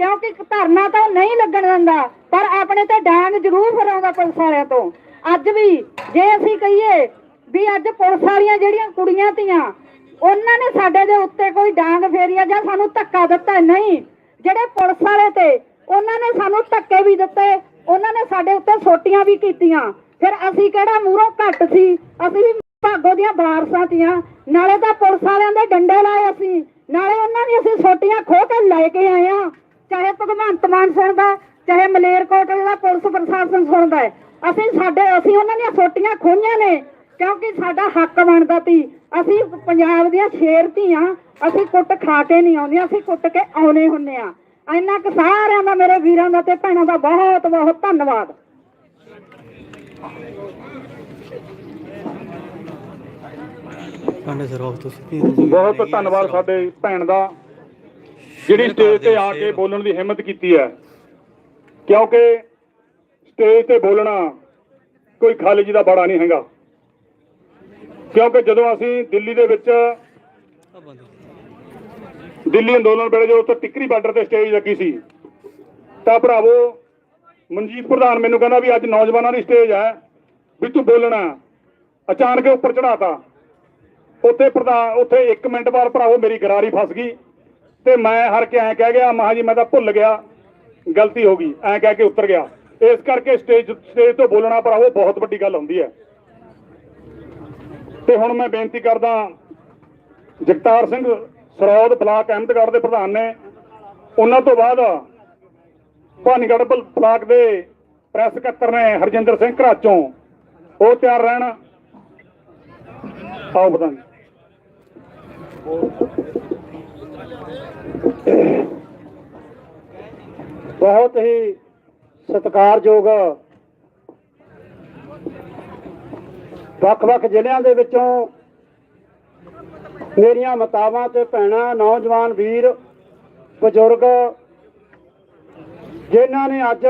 ਕਿਉਂਕਿ ਧਰਨਾ ਤਾਂ ਨਹੀਂ ਲੱਗਣ ਦਿੰਦਾ, ਪਰ ਆਪਣੇ ਤੇ ਡਾਂਗ ਜ਼ਰੂਰ ਫਰਾਉਂਦਾ ਪੁਲਿਸ ਵਾਲਿਆਂ ਤੋਂ। ਅੱਜ ਵੀ ਜੇ ਅਸੀਂ ਕਹੀਏ ਵੀ ਅੱਜ ਪੁਲਿਸ ਵਾਲੀਆਂ ਜਿਹੜੀਆਂ ਕੁੜੀਆਂ ਤੀਆਂ, ਉਹਨਾਂ ਨੇ ਸਾਡੇ ਦੇ ਉੱਤੇ ਕੋਈ ਡਾਂਗ ਫੇਰੀ ਜਾਂ ਸਾਨੂੰ ਧੱਕਾ ਦਿੱਤਾ ਨਹੀਂ। ਜਿਹੜੇ ਪੁਲਿਸ ਵਾਲੇ ਤੇ, ਉਹਨਾਂ ਨੇ ਸਾਨੂੰ ਧੱਕੇ ਵੀ ਦਿੱਤੇ, ਉਹਨਾਂ ਨੇ ਸਾਡੇ ਉੱਤੇ ਸੋਟੀਆਂ ਵੀ ਕੀਤੀਆਂ। ਫਿਰ ਅਸੀਂ ਕਿਹੜਾ ਮੂਹਰੋਂ ਘੱਟ ਸੀ? ਅਸੀਂ ਵੀ ਭਾਗੋ ਦੀਆਂ ਵਾਰਸਾਂ ਤੀਆਂ। ਨਾਲੇ ਤਾਂ ਪੁਲਿਸ ਵਾਲਿਆਂ ਦੇ ਡੰਡੇ ਲਾਏ ਅਸੀਂ। ਨਾਲੇ ਉਹਨਾਂ ਦੀ ਅਸੀਂ ਸੋਟੀਆਂ ਖੋਹ ਕੇ ਲੈ ਕੇ ਆਏ ਆ ਚਾਹੇ ਭਗਵੰਤ ਮਾਨ ਸੁਣਦਾ ਚਾਹੇ ਮਲੇਰਕੋਟਲੇ ਦਾ ਪੁਲਿਸ ਪ੍ਰਸ਼ਾਸਨ ਸੁਣਦਾ ਹੈ। ਅਸੀਂ ਸਾਡੇ ਅਸੀਂ ਉਹਨਾਂ ਦੀਆਂ ਸੋਟੀਆਂ ਖੋਈਆਂ ਨੇ ਕਿਉਂਕਿ ਸਾਡਾ ਹੱਕ ਬਣਦਾ ਤੀ ਅਸੀਂ ਪੰਜਾਬ ਦੀਆਂ ਸ਼ੇਰ ਧੀਆਂ ਅਸੀਂ ਕੁੱਟ ਖਾ ਕੇ ਨਹੀਂ ਆਉਂਦੀਆਂ ਅਸੀਂ ਕੁੱਟ ਕੇ ਆਉਨੇ ਹੁੰਨੇ ਆ ਇੰਨਾ ਕੁ ਸਾਰਿਆਂ ਦਾ ਮੇਰੇ ਵੀਰਾਂ ਦਾ ਤੇ ਭੈਣਾਂ ਦਾ ਬਹੁਤ ਬਹੁਤ ਧੰਨਵਾਦ
ਬਹੁਤ ਧੰਨਵਾਦ। ਸਾਡੇ ਭੈਣ ਦਾ ਜਿਹੜੀ ਸਟੇਜ ਤੇ ਆ ਕੇ ਬੋਲਣ ਦੀ ਹਿੰਮਤ ਕੀਤੀ ਹੈ ਕਿਉਂਕਿ ਸਟੇਜ ਤੇ ਬੋਲਣਾ ਕੋਈ ਖਾਲੀ ਜੀ ਦਾ ਬੜਾ ਨਹੀਂ ਹੈਗਾ। ਕਿਉਂਕਿ ਜਦੋਂ ਅਸੀਂ ਦਿੱਲੀ ਦੇ ਵਿੱਚ ਦਿੱਲੀ ਅੰਦੋਲਨ ਵੇਲੇ ਜਦੋਂ ਉੱਥੇ ਟਿੱਕਰੀ ਬਾਰਡਰ ਤੇ ਸਟੇਜ ਲੱਗੀ ਸੀ ਤਾਂ ਭਰਾਵੋ ਮਨਜੀਤ ਪ੍ਰਧਾਨ ਮੈਨੂੰ ਕਹਿੰਦਾ ਵੀ ਅੱਜ ਨੌਜਵਾਨਾਂ ਦੀ ਸਟੇਜ ਹੈ ਵੀ ਤੂੰ ਬੋਲਣਾ ਅਚਾਨਕ ਉੱਪਰ ਚੜਾਤਾ ਉੱਥੇ ਪ੍ਰਧਾਨ ਉੱਥੇ 1 ਮਿੰਟ ਬਾਅਦ ਭਰਾਵੋ ਮੇਰੀ ਗਰਾਰੀ ਫਸ ਗਈ। ਤੇ ਮੈਂ ਹਰ ਕੇ ਐਂ ਕਹਿ ਗਿਆ ਮਹਾ ਜੀ, ਮੈਂ ਤਾਂ ਭੁੱਲ ਗਿਆ, ਗਲਤੀ ਹੋ ਗਈ। ਐਂ ਕਹਿ ਕੇ ਉੱਤਰ ਗਿਆ। ਇਸ ਕਰਕੇ ਸਟੇਜ ਸਟੇਜ ਤੋਂ ਬੋਲਣਾ ਭਰਾਵੋ, ਬਹੁਤ ਵੱਡੀ ਗੱਲ ਹੁੰਦੀ ਹੈ। ਤੇ ਹੁਣ ਮੈਂ ਬੇਨਤੀ ਕਰਦਾ, ਜਗਤਾਰ ਸਿੰਘ ਸਰੌਦ, ਬਲਾਕ ਅਹਿਮਦਗੜ੍ਹ ਦੇ ਪ੍ਰਧਾਨ ਨੇ, ਉਹਨਾਂ ਤੋਂ ਬਾਅਦ ਭਾਨੀਗੜ੍ਹ ਬਲ- ਬਲਾਕ ਦੇ ਪ੍ਰੈਸ ਸਕੱਤਰ ਨੇ ਹਰਜਿੰਦਰ ਸਿੰਘ ਘਰਾਚੋਂ, ਉਹ ਤਿਆਰ ਰਹਿਣ। ਆਓ ਪ੍ਰਧਾਨ
ਬਹੁਤ ਹੀ ਸਤਿਕਾਰਯੋਗ ਵੱਖ-ਵੱਖ ਜ਼ਿਲ੍ਹਿਆਂ ਦੇ ਵਿੱਚੋਂ ਮੇਰੀਆਂ ਮਾਤਾਵਾਂ ਤੇ ਭੈਣਾਂ, ਨੌਜਵਾਨ ਵੀਰ, ਬਜ਼ੁਰਗ, ਜਿਨ੍ਹਾਂ ਨੇ ਅੱਜ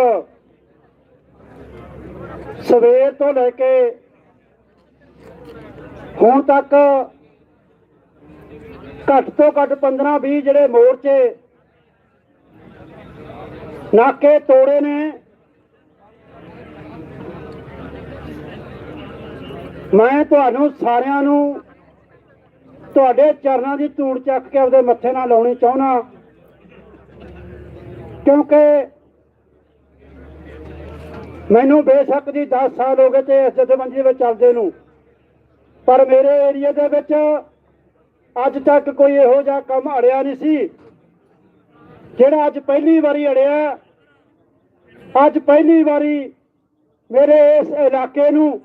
ਸਵੇਰ ਤੋਂ ਲੈ ਕੇ ਹੁਣ ਤੱਕ ਘੱਟ ਤੋਂ ਘੱਟ 15-20 ਜਿਹੜੇ ਮੋਰਚੇ ਨਾਕੇ ਤੋੜੇ ਨੇ। ਮੈਂ ਤੁਹਾਨੂੰ ਸਾਰਿਆਂ ਨੂੰ ਤੁਹਾਡੇ ਚਰਨਾਂ ਦੀ ਧੂੜ ਚੱਕ ਕੇ ਉਹਦੇ ਮੱਥੇ ਨਾਲ ਲਾਉਣੀ ਚਾਹੁੰਦਾ ਕਿਉਂਕਿ ਮੈਨੂੰ ਬੇਸ਼ੱਕ ਦੀ 10 ਸਾਲ ਹੋ ਗਏ ਤੇ ਇਸ ਜਥੇਬੰਦੀ ਵਿੱਚ ਚੱਲਦੇ ਨੂੰ। ਪਰ ਮੇਰੇ ਏਰੀਆ ਦੇ ਵਿੱਚ ਅੱਜ ਤੱਕ ਕੋਈ ਇਹੋ ਜਿਹਾ ਕੰਮ ਅੜਿਆ ਨਹੀਂ ਸੀ। ਜਿਹੜਾ ਅੱਜ ਪਹਿਲੀ ਵਾਰੀ ਅੜਿਆ, ਅੱਜ ਪਹਿਲੀ ਵਾਰੀ ਮੇਰੇ ਇਸ ਇਲਾਕੇ ਨੂੰ,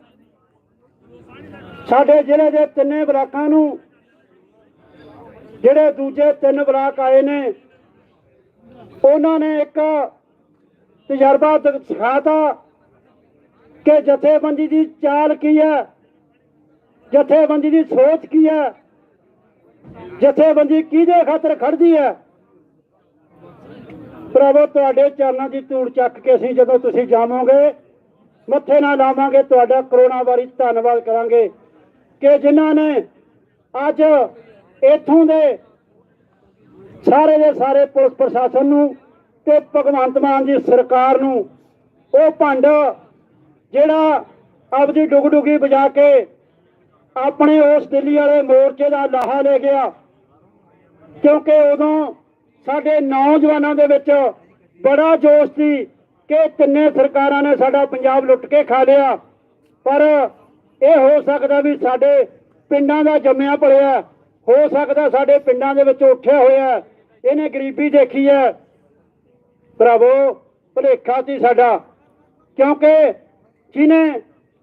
ਸਾਡੇ ਜ਼ਿਲ੍ਹੇ ਦੇ ਤਿੰਨੇ ਬਲਾਕਾਂ ਨੂੰ, ਜਿਹੜੇ ਦੂਜੇ ਤਿੰਨ ਬਲਾਕ ਆਏ ਨੇ, ਉਹਨਾਂ ਨੇ ਇੱਕ ਤਜਰਬਾ ਦ- ਸਿਖਾਤਾ ਕਿ ਜਥੇਬੰਦੀ ਦੀ ਚਾਲ ਕੀ ਹੈ, ਜਥੇਬੰਦੀ ਦੀ ਸੋਚ ਕੀ ਹੈ ਜਥੇਬੰਦੀ ਕਿਹਦੇ ਖਾਤਰ ਖੜਦੀ ਹੈ? ਪ੍ਰਭੂ ਤੁਹਾਡੇ ਚਰਨਾਂ ਦੀ ਧੂੜ ਚੱਕ ਕੇ ਅਸੀਂ ਜਦੋਂ ਤੁਸੀਂ ਜਾਵੋਗੇ, ਮੱਥੇ ਨਾਲ ਲਾਵਾਂਗੇ, ਤੁਹਾਡਾ ਕਰੋਨਾ ਵਾਰੀ ਧੰਨਵਾਦ ਕਰਾਂਗੇ ਕਿ ਜਿਨ੍ਹਾਂ ਨੇ ਅੱਜ ਇਥੋਂ ਦੇ ਸਾਰੇ ਦੇ ਸਾਰੇ ਪੁਲਿਸ ਪ੍ਰਸ਼ਾਸਨ ਨੂੰ ਤੇ ਭਗਵੰਤ ਮਾਨ ਦੀ ਸਰਕਾਰ ਨੂੰ ਉਹ ਭੰਡ ਜਿਹੜਾ ਆਪਦੀ ਡੁਗਡੁਗੀ ਵਜਾ ਕੇ ਆਪਣੇ ਉਸ ਦਿੱਲੀ ਵਾਲੇ ਮੋਰਚੇ ਦਾ ਲਾਹਾ ਲੈ ਗਿਆ। ਕਿਉਂਕਿ ਉਦੋਂ ਸਾਡੇ ਨੌਜਵਾਨਾਂ ਦੇ ਵਿੱਚ ਬੜਾ ਜੋਸ਼ ਸੀ ਕਿ ਤਿੰਨੇ ਸਰਕਾਰਾਂ ਨੇ ਸਾਡਾ ਪੰਜਾਬ ਲੁੱਟ ਕੇ ਖਾ ਲਿਆ। ਪਰ ਇਹ ਹੋ ਸਕਦਾ ਵੀ ਸਾਡੇ ਪਿੰਡਾਂ ਦਾ ਜੰਮਿਆ ਪਲਿਆ ਹੋ ਸਕਦਾ ਸਾਡੇ ਪਿੰਡਾਂ ਦੇ ਵਿੱਚ ਉੱਠਿਆ ਹੋਇਆ, ਇਹਨੇ ਗਰੀਬੀ ਦੇਖੀ ਹੈ। ਭਰਾਵੋ, ਭੁਲੇਖਾ ਸੀ ਸਾਡਾ। ਕਿਉਂਕਿ ਜਿਹਨੇ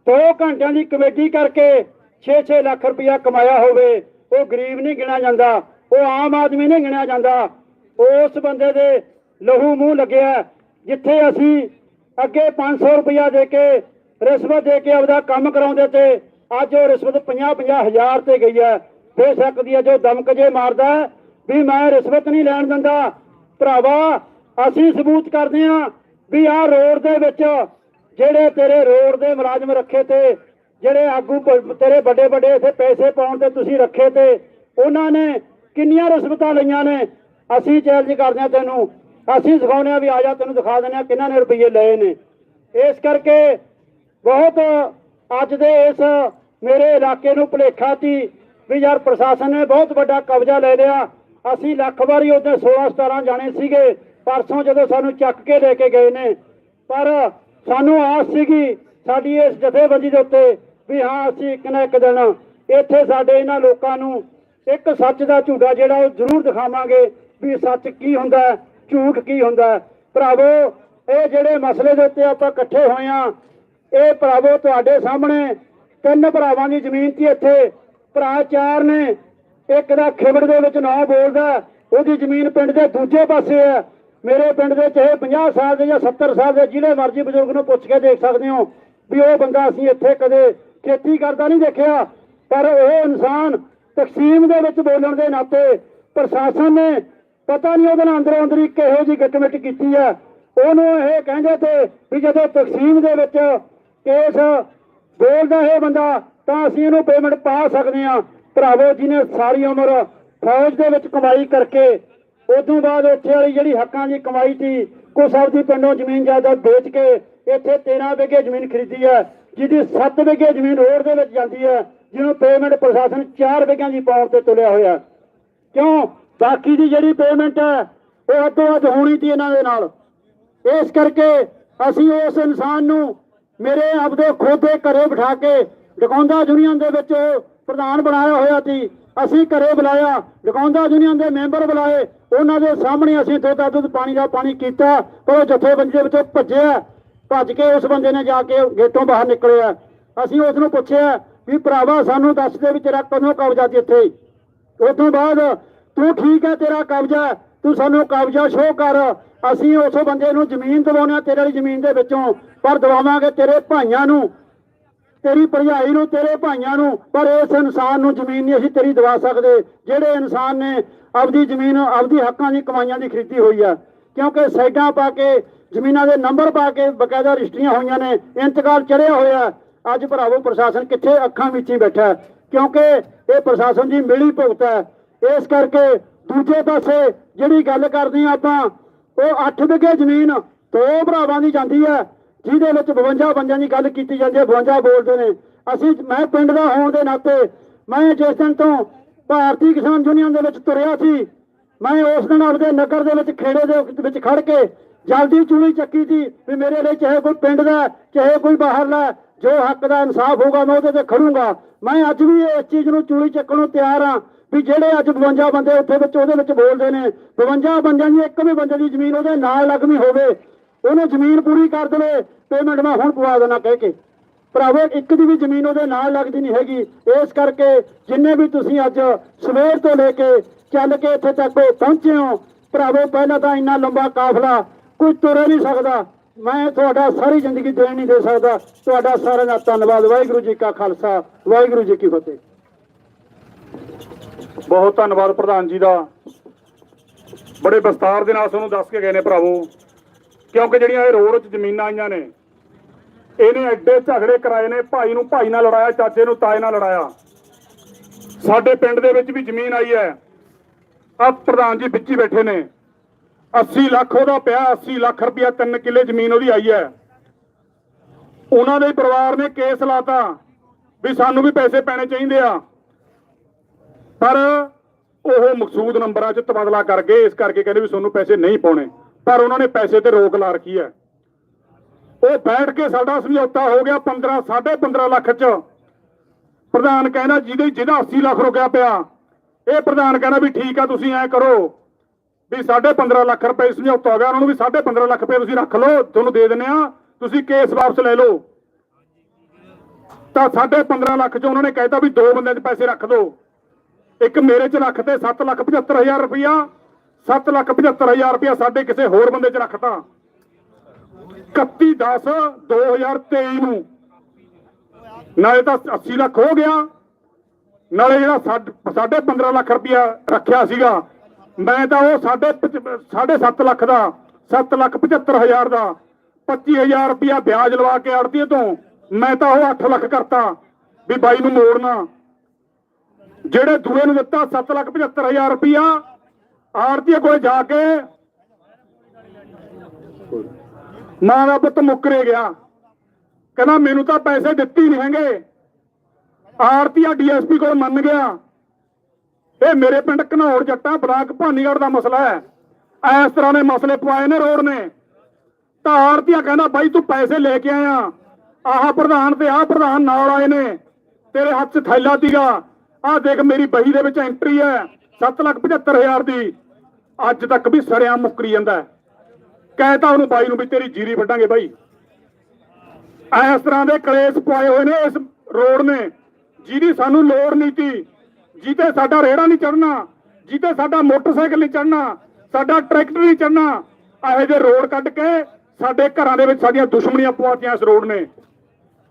2 ਘੰਟਿਆਂ ਦੀ ਕਮੇਟੀ ਕਰਕੇ 6-6 ਲੱਖ ਰੁਪਇਆ ਕਮਾਇਆ ਹੋਵੇ, ਉਹ ਗਰੀਬ ਨਹੀਂ ਗਿਣਿਆ ਜਾਂਦਾ, ਉਹ ਆਮ ਆਦਮੀ ਨਹੀਂ ਗਿਣਿਆ ਜਾਂਦਾ। ਉਸ ਬੰਦੇ ਦੇ ਲਹੂ ਮੂੰਹ ਲੱਗਿਆ, ਜਿੱਥੇ ਅਸੀਂ ਅੱਗੇ 500 ਰੁਪਇਆ ਦੇ ਕੇ, ਰਿਸ਼ਵਤ ਦੇ ਕੇ ਆਪਦਾ ਕੰਮ ਕਰਾਉਂਦੇ ਤੇ, ਅੱਜ ਉਹ ਰਿਸ਼ਵਤ 50-50 ਹਜ਼ਾਰ ਤੇ ਗਈ ਹੈ। ਫੇਰ ਸਕਦੀ ਹੈ ਜੋ ਦਮਕ ਜੇ ਮਾਰਦਾ ਵੀ ਮੈਂ ਰਿਸ਼ਵਤ ਨਹੀਂ ਲੈਣ ਦਿੰਦਾ। ਭਰਾਵਾ, ਅਸੀਂ ਸਬੂਤ ਕਰਦੇ ਹਾਂ ਵੀ ਆਹ ਰੋਡ ਦੇ ਵਿੱਚ ਜਿਹੜੇ ਤੇਰੇ ਰੋਡ ਦੇ ਮੁਲਾਜ਼ਮ ਰੱਖੇ ਤੇ ਜਿਹੜੇ ਆਗੂ ਪ- ਤੇਰੇ ਵੱਡੇ ਵੱਡੇ ਇਥੇ ਪੈਸੇ ਪਾਉਣ ਤੇ ਤੁਸੀਂ ਰੱਖੇ ਤੇ ਉਹਨਾਂ ਨੇ ਕਿੰਨੀਆਂ ਰਿਸ਼ਵਤਾਂ ਲਈਆਂ ਨੇ? ਅਸੀਂ ਚੈਲੰਜ ਕਰਦੇ ਹਾਂ ਤੈਨੂੰ। ਅਸੀਂ ਸਿਖਾਉਂਦੇ ਹਾਂ ਵੀ ਆ ਜਾ, ਤੈਨੂੰ ਦਿਖਾ ਦਿੰਦੇ ਹਾਂ ਕਿੰਨਾਂ ਨੇ ਰੁਪਏ ਲਏ ਨੇ। ਇਸ ਕਰਕੇ ਬਹੁਤ ਅੱਜ ਦੇ ਇਸ ਮੇਰੇ ਇਲਾਕੇ ਨੂੰ ਭੁਲੇਖਾ ਸੀ ਵੀ ਯਾਰ ਪ੍ਰਸ਼ਾਸਨ ਨੇ ਬਹੁਤ ਵੱਡਾ ਕਬਜ਼ਾ ਲੈ ਲਿਆ। ਅਸੀਂ ਲੱਖ ਵਾਰੀ ਉਹਦੇ 16 17 ਜਾਣੇ ਸੀਗੇ। ਪਰਸੋਂ ਜਦੋਂ ਸਾਨੂੰ ਚੱਕ ਕੇ ਲੈ ਕੇ ਗਏ ਨੇ। ਪਰ ਸਾਨੂੰ ਆਸ ਸੀਗੀ ਸਾਡੀ ਇਸ ਜਥੇਬੰਦੀ ਦੇ ਉੱਤੇ ਵੀ ਹਾਂ, ਅਸੀਂ ਇੱਕ ਨਾ ਇੱਕ ਦਿਨ ਇੱਥੇ ਸਾਡੇ ਇਹਨਾਂ ਲੋਕਾਂ ਨੂੰ ਇੱਕ ਸੱਚ ਦਾ ਝੂਠਾ ਜਿਹੜਾ ਉਹ ਜ਼ਰੂਰ ਦਿਖਾਵਾਂਗੇ ਵੀ ਸੱਚ ਕੀ ਹੁੰਦਾ ਝੂਠ ਕੀ ਹੁੰਦਾ ਭਰਾਵੋ, ਇਹ ਜਿਹੜੇ ਮਸਲੇ ਦੇ ਉੱਤੇ ਆਪਾਂ ਇਕੱਠੇ ਹੋਏ ਆ ਇਹ ਭਰਾਵੋ ਤੁਹਾਡੇ ਸਾਹਮਣੇ ਤਿੰਨ ਭਰਾਵਾਂ ਦੀ ਜ਼ਮੀਨ ਸੀ ਇੱਥੇ। ਭਰਾ ਚਾਰ ਨੇ, ਇੱਕ ਦਾ ਖਿਬੜ ਦੇ ਵਿੱਚ ਨਾਂ ਬੋਲਦਾ ਉਹਦੀ ਜ਼ਮੀਨ ਪਿੰਡ ਦੇ ਦੂਜੇ ਪਾਸੇ ਹੈ। ਮੇਰੇ ਪਿੰਡ ਦੇ ਚਾਹੇ 50 ਸਾਲ ਦੇ ਜਾਂ 70 ਸਾਲ ਦੇ ਜਿਹੜੇ ਮਰਜ਼ੀ ਬਜ਼ੁਰਗ ਨੂੰ ਪੁੱਛ ਕੇ ਦੇਖ ਸਕਦੇ ਹੋ। ਵੀ ਉਹ ਬੰਦਾ ਅਸੀਂ ਇੱਥੇ ਕਦੇ ਖੇਤੀ ਕਰਦਾ ਨਹੀਂ ਦੇਖਿਆ, ਪਰ ਉਹ ਇਨਸਾਨ ਤਕਸੀਮ ਦੇ ਵਿੱਚ ਬੋਲਣ ਦੇ ਨਾਤੇ ਪ੍ਰਸ਼ਾਸਨ ਨੇ ਪਤਾ ਨਹੀਂ ਉਹਦੇ ਨਾਲ ਅੰਦਰੋਂ ਅੰਦਰੀ ਕਿਹੋ ਜਿਹੀ ਕਮੇਟੀ ਕੀਤੀ ਹੈ। ਉਹਨੂੰ ਇਹ ਕਹਿੰਦੇ ਤੇ ਵੀ ਜਦੋਂ ਤਕਸੀਮ ਦੇ ਵਿੱਚ ਕੇਸ ਬੋਲਦਾ ਇਹ ਬੰਦਾ, ਤਾਂ ਅਸੀਂ ਇਹਨੂੰ ਪੇਮੈਂਟ ਪਾ ਸਕਦੇ ਹਾਂ। ਭਰਾਵੋ, ਜਿਹਨੇ ਸਾਰੀ ਉਮਰ ਫੌਜ ਦੇ ਵਿੱਚ ਕਮਾਈ ਕਰਕੇ, ਉਦੋਂ ਬਾਅਦ ਇੱਥੇ ਵਾਲੀ ਜਿਹੜੀ ਹੱਕਾਂ ਦੀ ਕਮਾਈ ਸੀ ਕੁਛ ਆਪਦੀ ਪਿੰਡੋਂ ਜ਼ਮੀਨ ਜਾਇਦਾਦ ਵੇਚ ਕੇ ਇੱਥੇ 13 ਵਿਗੇ ਜ਼ਮੀਨ ਖਰੀਦੀ ਹੈ, ਜਿਹਦੀ 7 ਵਿਗੇ ਜ਼ਮੀਨ ਰੋਡ ਦੇ ਵਿੱਚ ਜਾਂਦੀ ਹੈ, ਜਿਹਨੂੰ ਪੇਮੈਂਟ ਪ੍ਰਸ਼ਾਸਨ 4 ਵਿਗਿਆਂ ਦੀ ਪਾਉਣ ਤੇ ਤੁਲਿਆ ਹੋਇਆ ਕਿਉਂ? ਬਾਕੀ ਦੀ ਜਿਹੜੀ ਪੇਮੈਂਟ ਹੈ, ਉਹ ਅੱਧੋ ਅੱਧ ਹੋਣੀ ਸੀ ਇਹਨਾਂ ਦੇ ਨਾਲ। ਇਸ ਕਰਕੇ ਅਸੀਂ ਉਸ ਇਨਸਾਨ ਨੂੰ ਮੇਰੇ ਆਪਦੇ ਖੋਦੇ ਘਰੇ ਬਿਠਾ ਕੇ ਡਕੌਂਦਾ ਯੂਨੀਅਨ ਦੇ ਵਿੱਚ ਪ੍ਰਧਾਨ ਬਣਾਇਆ ਹੋਇਆ ਸੀ। ਅਸੀਂ ਘਰੇ ਬੁਲਾਇਆ ਡਕੌਂਦਾ ਯੂਨੀਅਨ ਦੇ ਮੈਂਬਰ ਬੁਲਾਏ, ਉਹਨਾਂ ਦੇ ਸਾਹਮਣੇ ਅਸੀਂ ਦੁੱਧ ਦਾ ਦੁੱਧ ਪਾਣੀ ਦਾ ਪਾਣੀ ਕੀਤਾ, ਪਰ ਉਹ ਜਥੇਬੰਦੀ ਦੇ ਵਿੱਚੋਂ ਭੱਜਿਆ, ਭੱਜ ਕੇ ਉਸ ਬੰਦੇ ਨੇ ਜਾ ਕੇ ਗੇਟੋਂ ਬਾਹਰ ਨਿਕਲਿਆ। ਅਸੀਂ ਉਸ ਨੂੰ ਪੁੱਛਿਆ ਵੀ ਭਰਾਵਾ, ਸਾਨੂੰ ਦੱਸ ਦੇ ਵੀ ਤੇਰਾ ਕਦੋਂ ਕਬਜ਼ਾ ਸੀ ਇੱਥੇ ਉਸ ਤੋਂ ਬਾਅਦ, ਤੂੰ ਠੀਕ ਹੈ ਤੇਰਾ ਕਬਜ਼ਾ ਤੂੰ ਸਾਨੂੰ ਕਬਜ਼ਾ ਸ਼ੋਅ ਕਰ। ਅਸੀਂ ਉਸ ਬੰਦੇ ਨੂੰ ਜ਼ਮੀਨ ਦਿਵਾਉਣਾ ਤੇਰੇ ਵਾਲੀ ਜ਼ਮੀਨ ਦੇ ਵਿੱਚੋਂ, ਪਰ ਦਵਾਵਾਂਗੇ ਤੇਰੇ ਭਾਈਆਂ ਨੂੰ। ਤੇਰੀ ਭਰਜਾਈ ਨੂੰ, ਤੇਰੇ ਭਾਈਆਂ ਨੂੰ, ਪਰ ਇਸ ਇਨਸਾਨ ਨੂੰ ਜ਼ਮੀਨ ਨਹੀਂ ਅਸੀਂ ਤੇਰੀ ਦਵਾ ਸਕਦੇ। ਜਿਹੜੇ ਇਨਸਾਨ ਨੇ ਆਪਦੀ ਜ਼ਮੀਨ, ਆਪਦੀ ਹੱਕਾਂ ਦੀ ਕਮਾਈਆਂ ਦੀ ਖਰੀਦੀ ਹੋਈ ਆ। ਕਿਉਂਕਿ ਸਾਈਡਾਂ ਪਾ ਕੇ, ਜ਼ਮੀਨਾਂ ਦੇ ਨੰਬਰ ਪਾ ਕੇ ਬਕਾਇਦਾ ਰਜਿਸਟਰੀਆਂ ਹੋਈਆਂ ਨੇ, ਇੰਤਕਾਲ ਚੜਿਆ ਹੋਇਆ। ਅੱਜ ਭਰਾਵੋ, ਪ੍ਰਸ਼ਾਸਨ ਕਿੱਥੇ ਅੱਖਾਂ ਵਿੱਚ ਹੀ ਬੈਠਾ ਕਿਉਂਕਿ ਇਹ ਪ੍ਰਸ਼ਾਸਨ ਦੀ ਮਿਲੀ ਭੁਗਤ ਹੈ। ਇਸ ਕਰਕੇ ਦੂਜੇ ਪਾਸੇ ਜਿਹੜੀ ਗੱਲ ਕਰਦੇ ਹਾਂ ਆਪਾਂ, ਉਹ 8 ਵਿਗੇ ਜ਼ਮੀਨ ਦੋ ਭਰਾਵਾਂ ਦੀ ਜਾਂਦੀ ਹੈ। ਜਿਹਦੇ ਵਿੱਚ 52 ਬੰਦਿਆਂ ਦੀ ਗੱਲ ਕੀਤੀ ਜਾਂਦੀ ਹੈ 52 ਬੋਲਦੇ ਨੇ। ਅਸੀਂ, ਮੈਂ ਪਿੰਡ ਦਾ ਹੋਣ ਦੇ ਨਾਤੇ, ਮੈਂ ਜਿਸ ਦਿਨ ਤੋਂ ਭਾਰਤੀ ਕਿਸਾਨ ਯੂਨੀਅਨ ਦੇ ਵਿੱਚ ਤੁਰਿਆ ਸੀ, ਮੈਂ ਉਸ ਦਿਨ ਆਪਦੇ ਨਗਰ ਦੇ ਵਿੱਚ ਖੇੜੇ ਦੇ ਵਿੱਚ ਖੜ ਕੇ ਜਲਦੀ ਚੂਲੀ ਚੱਕੀ ਸੀ ਵੀ ਮੇਰੇ ਲਈ ਚਾਹੇ ਕੋਈ ਪਿੰਡ ਦਾ, ਚਾਹੇ ਕੋਈ ਬਾਹਰਲਾ, ਜੋ ਹੱਕ ਦਾ ਇਨਸਾਫ ਹੋਊਗਾ, ਮੈਂ ਉਹਦੇ ਤੇ ਖੜੂੰਗਾ। ਮੈਂ ਅੱਜ ਵੀ ਇਸ ਚੀਜ਼ ਨੂੰ ਚੂਲੀ ਚੱਕਣ ਨੂੰ ਤਿਆਰ ਹਾਂ ਵੀ ਜਿਹੜੇ ਅੱਜ 52 ਬੰਦੇ ਉੱਥੇ ਵਿੱਚ ਉਹਦੇ ਵਿੱਚ ਬੋਲਦੇ ਨੇ 52 ਬੰਦਿਆਂ ਦੀ ਇੱਕ ਵੀ ਬੰਦੇ ਦੀ ਜ਼ਮੀਨ ਉਹਦੇ ਨਾਲ ਲੱਗਵੀਂ ਹੋਵੇ। ਉਹਨੇ ਜ਼ਮੀਨ ਪੂਰੀ ਕਰ ਦੇਵੇ ਪੇਮੈਂਟ ਮੈਂ ਹੁਣ ਪਵਾ ਦੇਣਾ ਕਹਿ ਕੇ। ਭਰਾਵੋ, ਇੱਕ ਦੀ ਵੀ ਜ਼ਮੀਨ ਉਹਦੇ ਨਾਲ ਲੱਗਦੀ ਨਹੀਂ ਹੈਗੀ। ਇਸ ਕਰਕੇ ਜਿੰਨੇ ਵੀ ਤੁਸੀਂ ਅੱਜ ਸਵੇਰ ਤੋਂ ਲੈ ਕੇ ਚੱਲ ਕੇ ਇੱਥੇ ਤੱਕ ਪਹੁੰਚੇ ਹੋ, ਭਰਾਵੋ, ਪਹਿਲਾਂ ਤਾਂ ਇੰਨਾ ਲੰਬਾ ਕਾਫਲਾ ਕੋਈ ਤੁਰ ਨਹੀਂ ਸਕਦਾ। ਮੈਂ ਤੁਹਾਡਾ ਸਾਰੀ ਜ਼ਿੰਦਗੀ ਦੇਣ ਨਹੀਂ ਦੇ ਸਕਦਾ। ਤੁਹਾਡਾ ਸਾਰਿਆਂ ਦਾ ਧੰਨਵਾਦ। ਵਾਹਿਗੁਰੂ ਜੀ ਕਾ ਖਾਲਸਾ, ਵਾਹਿਗੁਰੂ ਜੀ ਕੀ ਫਤਿਹ।
ਬਹੁਤ ਧੰਨਵਾਦ ਪ੍ਰਧਾਨ ਜੀ ਦਾ। ਬੜੇ ਵਿਸਤਾਰ ਦੇ ਨਾਲ ਤੁਹਾਨੂੰ ਦੱਸ ਕੇ ਗਏ ਨੇ ਭਰਾਵੋ। ਕਿਉਂਕਿ ਜਿਹੜੀਆਂ ਇਹ ਰੋਡ 'ਚ ਜ਼ਮੀਨਾਂ ਆਈਆਂ ਨੇ, ਇਹਨੇ ਐਡੇ ਝਗੜੇ ਕਰਾਏ ਨੇ, ਭਾਈ ਨੂੰ ਭਾਈ ਨਾਲ ਲੜਾਇਆ, ਚਾਚੇ ਨੂੰ ਤਾਏ ਨਾਲ ਲੜਾਇਆ। ਸਾਡੇ ਪਿੰਡ ਦੇ ਵਿੱਚ ਵੀ ਜ਼ਮੀਨ ਆਈ ਹੈ। ਆ ਪ੍ਰਧਾਨ ਜੀ ਵਿੱਚ ਹੀ ਬੈਠੇ ਨੇ। 80 ਲੱਖ ਉਹਦਾ ਪਿਆ 80 ਲੱਖ ਰੁਪਇਆ ਤਿੰਨ ਕਿੱਲੇ ਜ਼ਮੀਨ ਉਹਦੀ ਆਈ ਹੈ। ਉਹਨਾਂ ਦੇ ਪਰਿਵਾਰ ਨੇ ਕੇਸ ਲਾਤਾ ਵੀ ਸਾਨੂੰ ਵੀ ਪੈਸੇ ਪੈਣੇ ਚਾਹੀਦੇ ਆ। ਪਰ ਉਹ ਮਕਸੂਦ ਨੰਬਰਾਂ 'ਚ ਤਬਾਦਲਾ ਕਰ ਗਏ ਇਸ ਕਰਕੇ ਕਹਿੰਦੇ ਵੀ ਤੁਹਾਨੂੰ ਪੈਸੇ ਨਹੀਂ ਪਾਉਣੇ। ਪਰ ਉਹਨਾਂ ਨੇ ਪੈਸੇ ਤੇ ਰੋਕ ਲਾ ਰੱਖੀ ਹੈ। ਉਹ ਬੈਠ ਕੇ ਸਾਡਾ ਸਮਝੌਤਾ ਹੋ ਗਿਆ 15 15.5 ਲੱਖ 'ਚ। ਪ੍ਰਧਾਨ ਕਹਿੰਦਾ ਜਿਹਦੇ ਜਿਹਦਾ 80 ਲੱਖ ਰੁਕਿਆ ਪਿਆ, ਇਹ ਪ੍ਰਧਾਨ ਕਹਿੰਦਾ ਵੀ ਠੀਕ ਆ, ਤੁਸੀਂ ਐ ਕਰੋ ਵੀ 15.5 ਲੱਖ ਰੁਪਏ ਸਮਝੌਤਾ ਹੋ ਗਿਆ, ਉਹਨਾਂ ਨੂੰ ਵੀ 15.5 ਲੱਖ ਰੁਪਏ ਤੁਸੀਂ ਰੱਖ ਲਓ, ਤੁਹਾਨੂੰ ਦੇ ਦਿੰਦੇ ਆ, ਤੁਸੀਂ ਕੇਸ ਵਾਪਸ ਲੈ ਲਓ। ਤਾਂ ਸਾਢੇ 15 ਲੱਖ ਚ ਉਹਨਾਂ ਨੇ ਕਹਿਤਾ ਵੀ ਦੋ ਬੰਦਿਆਂ 'ਚ ਪੈਸੇ ਰੱਖ ਦਿਓ ਇੱਕ ਮੇਰੇ 'ਚ ਰੱਖ ਤੇ 7 ਲੱਖ 75 ਹਜ਼ਾਰ ਰੁਪਇਆ 7 ਲੱਖ 75 ਹਜ਼ਾਰ ਰੁਪਇਆ ਸਾਡੇ ਕਿਸੇ ਹੋਰ ਬੰਦੇ 'ਚ ਰੱਖਤਾ। 31 10 2023 ਨੂੰ। ਨਾਲੇ ਤਾਂ 80 ਲੱਖ ਹੋ ਗਿਆ। ਨਾਲੇ ਜਿਹੜਾ ਸਾਡ- ਸਾਢੇ 15 ਲੱਖ ਰੁਪਇਆ ਰੱਖਿਆ ਸੀਗਾ। ਮੈਂ ਤਾਂ ਉਹ ਸਾਢੇ ਪਚ- ਸਾਢੇ 7 ਲੱਖ ਦਾ 7 ਲੱਖ 75 ਹਜ਼ਾਰ ਦਾ 25000 ਰੁਪਇਆ ਵਿਆਜ ਲਵਾ ਕੇ ਆੜਤੀ ਤੋਂ। ਮੈਂ ਤਾਂ ਉਹ 8 ਲੱਖ ਕਰਤਾ ਵੀ ਬਾਈ ਨੂੰ ਮੋੜਨਾ। ਜਿਹੜੇ ਦੂਏ ਨੂੰ ਦਿੱਤਾ 7 ਲੱਖ 75 ਹਜ਼ਾਰ ਰੁਪਇਆ ਆੜਤੀ ਕੋਲ ਜਾ ਕੇ ਮਾਂ ਦਾ ਪੁੱਤ ਮੁੱਕਰੇ ਗਿਆ। ਕਹਿੰਦਾ, ਮੈਨੂੰ ਤਾਂ ਪੈਸੇ ਦਿੱਤੇ ਨਹੀਂ ਹੈਗੇ। ਆਰਤੀਆ ਡੀਐਸਪੀ ਕੋਲ ਮੰਨ ਗਿਆ। ਇਹ ਮੇਰੇ ਪਿੰਡ ਘਨੌਰ ਜੱਟਾਂ, ਬਲਾਕ ਭਾਨੀਗੜ੍ਹ ਦਾ ਮਸਲਾ ਹੈ। ਇਸ ਤਰ੍ਹਾਂ ਦੇ ਮਸਲੇ ਪਵਾਏ ਨੇ ਰੋਡ ਨੇ। ਤਾਂ ਆਰਤੀਆ ਕਹਿੰਦਾ, ਬਾਈ ਤੂੰ ਪੈਸੇ ਲੈ ਕੇ ਆਇਆ। ਆਹ ਪ੍ਰਧਾਨ ਤੇ ਆਹ ਪ੍ਰਧਾਨ ਨਾਲ ਆਏ ਨੇ। ਤੇਰੇ ਹੱਥ 'ਚ ਥੈਲਾ ਸੀਗਾ। ਆਹ ਦੇਖ, ਮੇਰੀ ਬਹੀ ਦੇ ਵਿੱਚ ਐਂਟਰੀ ਹੈ। 775000 ਦੀ। ਅੱਜ ਤੱਕ ਵੀ ਸੜਿਆ ਮੁੱਕਰੀ ਜਾਂਦਾ ਕਹਿਤਾ ਉਹਨੂੰ ਬਾਈ ਨੂੰ ਵੀ ਤੇਰੀ ਜੀਰੀ ਵੱਢਾਂਗੇ ਬਾਈ। ਇਸ ਤਰ੍ਹਾਂ ਦੇ ਕਲੇਸ਼ ਪਵਾਏ ਹੋਏ ਨੇ ਇਸ ਰੋਡ ਨੇ, ਜਿਹਦੀ ਸਾਨੂੰ ਲੋੜ ਨਹੀਂ ਤੀ। ਜਿਹਤੇ ਸਾਡਾ ਰੇੜਾ ਨਹੀਂ ਚੜਨਾ ਜਿਹਤੇ ਸਾਡਾ ਮੋਟਰਸਾਈਕਲ ਨਹੀਂ ਚੜਨਾ ਸਾਡਾ ਟਰੈਕਟਰ ਨਹੀਂ ਚੜਨਾ ਇਹੋ ਜਿਹੇ ਰੋਡ ਕੱਢ ਕੇ ਸਾਡੇ ਘਰਾਂ ਦੇ ਵਿੱਚ ਸਾਡੀਆਂ ਦੁਸ਼ਮਣੀਆਂ ਪਵਾਤੀਆਂ ਇਸ ਰੋਡ ਨੇ।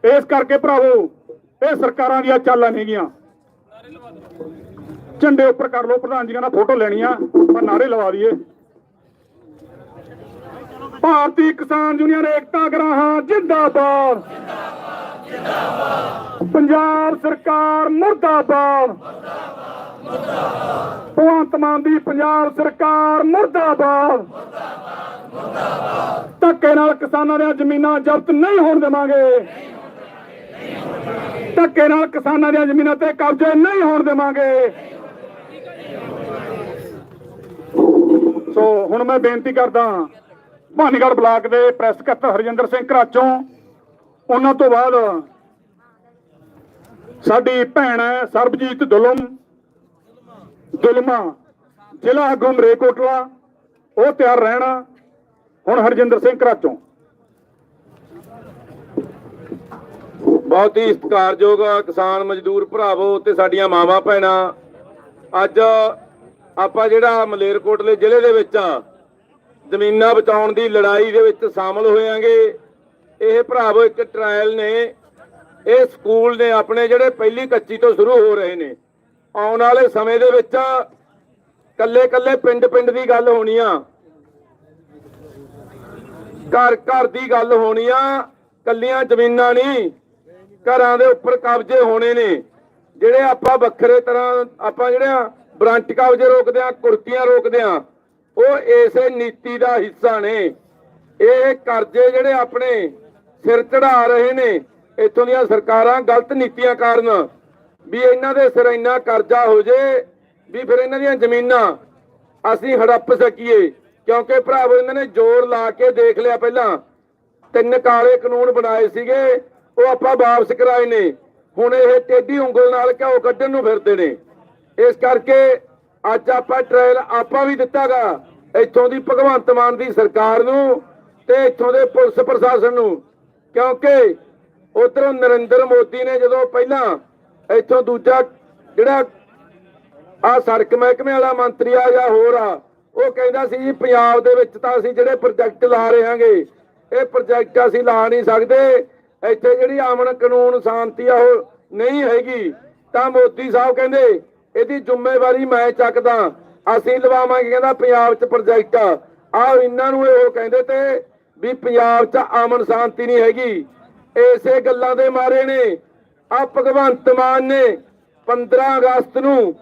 ਇਸ ਕਰਕੇ ਭਰਾਵੋ, ਇਹ ਸਰਕਾਰਾਂ ਦੀਆਂ ਚਾਲਾਂ ਨੇਗੀਆਂ ਝੰਡੇ ਉੱਪਰ ਕਰ ਲਓ, ਪ੍ਰਧਾਨ ਜੀ ਨਾਲ ਫੋਟੋ ਲੈਣੀ ਆ ਪਰ ਨਾਰੇ ਲਵਾ ਦਈਏ। ਭਾਰਤੀ ਕਿਸਾਨ ਯੂਨੀਅਨ ਏਕਤਾ ਗਰਾਹਾਂ, ਜਿੰਦਾਬਾਦ। ਪੰਜਾਬ ਸਰਕਾਰ ਮੁਰਦਾਬਾਦ। ਭਗਵੰਤ ਮਾਨ ਦੀ ਪੰਜਾਬ ਸਰਕਾਰ ਮੁਰਦਾਬਾਦ। ਧੱਕੇ ਨਾਲ ਕਿਸਾਨਾਂ ਦੀਆਂ ਜ਼ਮੀਨਾਂ ਜ਼ਬਤ ਨਹੀਂ ਹੋਣ ਦੇਵਾਂਗੇ। ਧੱਕੇ ਨਾਲ ਕਿਸਾਨਾਂ ਦੀਆਂ ਜ਼ਮੀਨਾਂ ਤੇ ਕਬਜ਼ੇ ਨਹੀਂ ਹੋਣ ਦੇਵਾਂਗੇ। ਸੋ ਹੁਣ ਮੈਂ ਬੇਨਤੀ ਕਰਦਾ ਭਾਨੀਗੜ੍ਹ ਬਲਾਕ ਦੇ ਪ੍ਰੈਸ ਸਕੱਤਰ ਹਰਜਿੰਦਰ ਸਿੰਘ ਘਰਾਚੋਂ, ਉਹਨਾਂ ਤੋਂ ਬਾਅਦ ਸਾਡੀ ਭੈਣ ਹੈ ਸਰਬਜੀਤ ਦੁਲਮ, ਦੁਲਮਾ, ਜ਼ਿਲ੍ਹਾ ਆਗੂ ਮਰੇਕੋਟਲਾ ਉਹ ਤਿਆਰ ਰਹਿਣਾ ਹੁਣ ਹਰਜਿੰਦਰ ਸਿੰਘ ਘਰਾਚੋਂ।
ਬਹੁਤ ਹੀ ਸਤਿਕਾਰਯੋਗ ਕਿਸਾਨ ਮਜ਼ਦੂਰ ਭਰਾਵੋ ਤੇ ਸਾਡੀਆਂ ਮਾਵਾਂ ਭੈਣਾਂ ਅੱਜ ਆਪਾਂ ਜਿਹੜਾ ਮਲੇਰਕੋਟਲੇ ਜ਼ਿਲ੍ਹੇ ਦੇ ਵਿੱਚ ਆ, ਜ਼ਮੀਨਾਂ ਬਚਾਉਣ ਦੀ ਲੜਾਈ ਦੇ ਵਿੱਚ ਸ਼ਾਮਲ ਹੋਇਆਂਗੇ। ਇਹ ਭਰਾਵੋ ਇੱਕ ਟ੍ਰਾਇਲ ਨੇ। ਇਹ ਸਕੂਲ ਨੇ ਆਪਣੇ ਜਿਹੜੇ ਪਹਿਲੀ ਕੱਚੀ ਤੋਂ ਸ਼ੁਰੂ ਹੋ ਰਹੇ ਨੇ। ਆਉਣ ਵਾਲੇ ਸਮੇਂ ਦੇ ਵਿੱਚ ਕੱਲੇ ਕੱਲੇ ਪਿੰਡ ਪਿੰਡ ਦੀ ਗੱਲ ਹੋਣੀ ਆ। ਘਰ ਘਰ ਦੀ ਗੱਲ ਹੋਣੀ ਆ ਕੱਲੀਆਂ ਜ਼ਮੀਨਾਂ ਨਹੀਂ ਘਰਾਂ ਦੇ ਉੱਪਰ ਕਬਜ਼ੇ ਹੋਣੇ ਨੇ। ਜਿਹੜੇ ਆਪਾਂ ਵੱਖਰੇ ਤਰ੍ਹਾਂ ਆਪਾਂ ਜਿਹੜੇ ਬ੍ਰਾਂਚ ਕਬਜ਼ੇ ਰੋਕਦੇ ਆ ਕੁਰਕੀਆਂ ਰੋਕਦੇ ਆ ਉਹ ਇਸੇ ਨੀਤੀ ਦਾ ਹਿੱਸਾ ਨੇ। ਇਹ ਕਰਜ਼ੇ ਜਿਹੜੇ ਆਪਣੇ ਸਿਰ ਚੜਾ ਰਹੇ ਨੇ, ਇੱਥੋਂ ਦੀਆਂ ਸਰਕਾਰਾਂ ਗਲਤ ਨੀਤੀਆਂ ਕਾਰਨ, ਵੀ ਇਹਨਾਂ ਦੇ ਸਿਰ ਇੰਨਾ ਕਰਜ਼ਾ ਹੋ ਜੇ, ਵੀ ਫਿਰ ਇਹਨਾਂ ਦੀਆਂ ਜ਼ਮੀਨਾਂ ਅਸੀਂ ਹੜੱਪ ਸਕੀਏ। ਕਿਉਂਕਿ ਭਰਾਵੋ, ਇਹਨਾਂ ਨੇ ਜ਼ੋਰ ਲਾ ਕੇ ਦੇਖ ਲਿਆ ਪਹਿਲਾਂ। ਤਿੰਨ ਕਾਲੇ ਕਾਨੂੰਨ ਬਣਾਏ ਸੀਗੇ, ਉਹ ਆਪਾਂ ਵਾਪਸ ਕਰਾਏ ਨੇ। ਹੁਣ ਇਹ ਟੇਢੀ ਉਂਗਲ ਨਾਲ ਘਿਓ ਕੱਢਣ ਨੂੰ ਫਿਰਦੇ ਨੇ। ਇਸ ਕਰਕੇ ਅੱਜ ਆਪਾਂ ਟ੍ਰਾਇਲ ਆਪਾਂ ਵੀ ਦਿੱਤਾਗਾ। ਇੱਥੋਂ ਦੀ ਭਗਵੰਤ ਮਾਨ ਦੀ ਸਰਕਾਰ ਨੂੰ ਤੇ ਇੱਥੋਂ ਦੇ ਪੁਲਿਸ ਪ੍ਰਸ਼ਾਸਨ ਨੂੰ। ਕਿਉਂਕਿ ਉਧਰੋਂ ਨਰਿੰਦਰ ਮੋਦੀ ਨੇ ਜਦੋਂ ਪਹਿਲਾਂ ਇੱਥੋਂ ਦੂਜਾ ਜਿਹੜਾ ਆ ਸੜਕ ਮਹਿਕਮੇ ਵਾਲਾ ਮੰਤਰੀ ਆ ਜਾਂ ਹੋਰ ਆ, ਉਹ ਕਹਿੰਦਾ ਸੀ ਜੀ, ਪੰਜਾਬ ਦੇ ਵਿੱਚ ਤਾਂ ਅਸੀਂ ਜਿਹੜੇ ਪ੍ਰੋਜੈਕਟ ਲਾ ਰਹੇ ਹਾਂਗੇ, ਇਹ ਪ੍ਰੋਜੈਕਟ ਅਸੀਂ ਲਾ ਨਹੀਂ ਸਕਦੇ। ਇੱਥੇ ਜਿਹੜੀ ਆਮਨ ਕਾਨੂੰਨ, ਸ਼ਾਂਤੀ ਆ, ਉਹ ਨਹੀਂ ਹੈਗੀ। ਤਾਂ ਮੋਦੀ ਸਾਹਿਬ ਕਹਿੰਦੇ ਇਹਦੀ ਜ਼ਿੰਮੇਵਾਰੀ ਮੈਂ ਚੱਕਦਾ। ਅਸੀਂ ਲਵਾਵਾਂਗੇ, ਕਹਿੰਦਾ ਪੰਜਾਬ 'ਚ ਪ੍ਰੋਜੈਕਟ ਆ ਇਹਨਾਂ ਨੂੰ ਇਹ ਕਹਿੰਦੇ ਤੇ ਵੀ ਪੰਜਾਬ 'ਚ ਆਮਨ ਸ਼ਾਂਤੀ ਨਹੀਂ ਹੈਗੀ। ਇਸੇ ਗੱਲਾਂ ਦੇ ਮਾਰੇ ਨੇ। ਆ ਭਗਵੰਤ ਮਾਨ ਨੇ 15 ਅਗਸਤ ਨੂੰ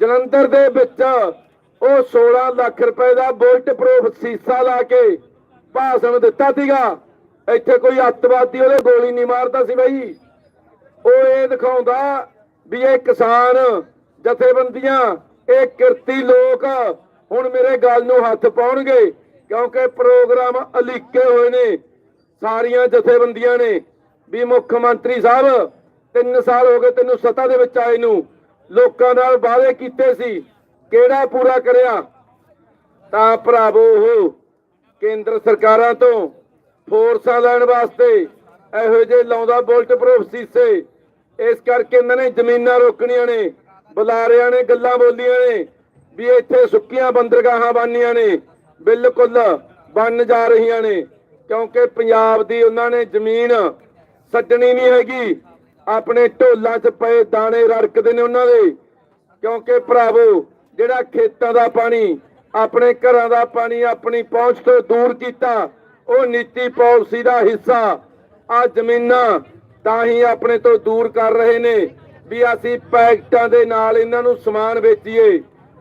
ਜਲੰਧਰ ਦੇ ਵਿੱਚ ਉਹ 16 ਲੱਖ ਰੁਪਏ ਦਾ ਬੁਲਟ ਪ੍ਰੂਫ ਸੀਸਾ ਲਾ ਕੇ ਭਾਸ਼ਣ ਦਿੱਤਾ ਸੀਗਾ। ਇੱਥੇ ਕੋਈ ਅੱਤਵਾਦੀ ਉਹਦੇ ਗੋਲੀ ਨਹੀਂ ਮਾਰਦਾ ਸੀ ਬਈ। ਉਹ ਇਹ ਦਿਖਾਉਂਦਾ ਵੀ ਇਹ ਕਿਸਾਨ ਜਥੇਬੰਦੀਆਂ, ਇਹ ਕਿਰਤੀ ਲੋਕ ਹੁਣ ਮੇਰੇ ਗੱਲ ਨੂੰ ਹੱਥ ਪਾਉਣਗੇ, ਕਿਉਂਕਿ ਪ੍ਰੋਗਰਾਮ ਅਲੀਕੇ ਹੋਏ ਨੇ। ਸਾਰੀਆਂ ਜਥੇਬੰਦੀਆਂ ਨੇ, ਵੀ ਮੁੱਖ ਮੰਤਰੀ ਸਾਹਿਬ 3 ਸਾਲ ਹੋ ਗਏ ਤੈਨੂੰ ਸੱਤਾ ਦੇ ਵਿੱਚ ਆਏ ਨੂੰ। ਲੋਕਾਂ ਨਾਲ ਵਾਅਦੇ ਕੀਤੇ ਸੀ, ਕਿਹੜਾ ਪੂਰਾ ਕਰਿਆ? ਤਾਂ ਭਰਾਵੋ ਉਹ ਕੇਂਦਰ ਸਰਕਾਰਾਂ ਤੋਂ ਫੋਰਸਾਂ ਲੈਣ ਵਾਸਤੇ ਇਹੋ ਜਿਹੇ ਲਾਉਂਦਾ ਬੁਲਟ ਪ੍ਰੂਫ ਸੀਸੇ। ਇਸ ਕਰਕੇ ਇਹਨਾਂ ਨੇ ਜ਼ਮੀਨਾਂ ਰੋਕਣੀਆਂ ਨੇ। ਬੁਲਾਰਿਆਂ ਨੇ, ਗੱਲਾਂ ਬੋਲੀਆਂ ਨੇ, ਵੀ ਇੱਥੇ ਸੁੱਕੀਆਂ ਬੰਦਰਗਾਹਾਂ ਬਣਨੀਆਂ ਨੇ, ਬਿਲਕੁਲ ਬਣ ਜਾ ਰਹੀਆਂ ਨੇ, ਕਿਉਂਕਿ ਪੰਜਾਬ ਦੀ ਉਹਨਾਂ ਨੇ ਜ਼ਮੀਨ ਛੱਡਣੀ ਨਹੀਂ ਹੈਗੀ, ਆਪਣੇ ਢੋਲਾਂ 'ਚ ਪਏ ਦਾਣੇ ਰੜਕਦੇ ਨੇ ਉਹਨਾਂ ਦੇ, ਕਿਉਂਕਿ ਭਰਾਵੋ, ਜਿਹੜਾ ਖੇਤਾਂ ਦਾ ਪਾਣੀ, ਆਪਣੇ ਘਰਾਂ ਦਾ ਪਾਣੀ ਆਪਣੀ ਪਹੁੰਚ ਤੋਂ ਦੂਰ ਕੀਤਾ, ਉਹ ਨੀਤੀ ਪਾਲਿਸੀ ਦਾ ਹਿੱਸਾ ਆ ਜ਼ਮੀਨਾਂ ਤਾਂ ਹੀ ਆਪਣੇ ਤੋਂ ਦੂਰ ਕਰ ਰਹੇ ਨੇ। ਵੀ ਅਸੀਂ ਪੈਕਟਾਂ ਦੇ ਨਾਲ ਇਹਨਾਂ ਨੂੰ ਸਮਾਨ ਵੇਚੀਏ।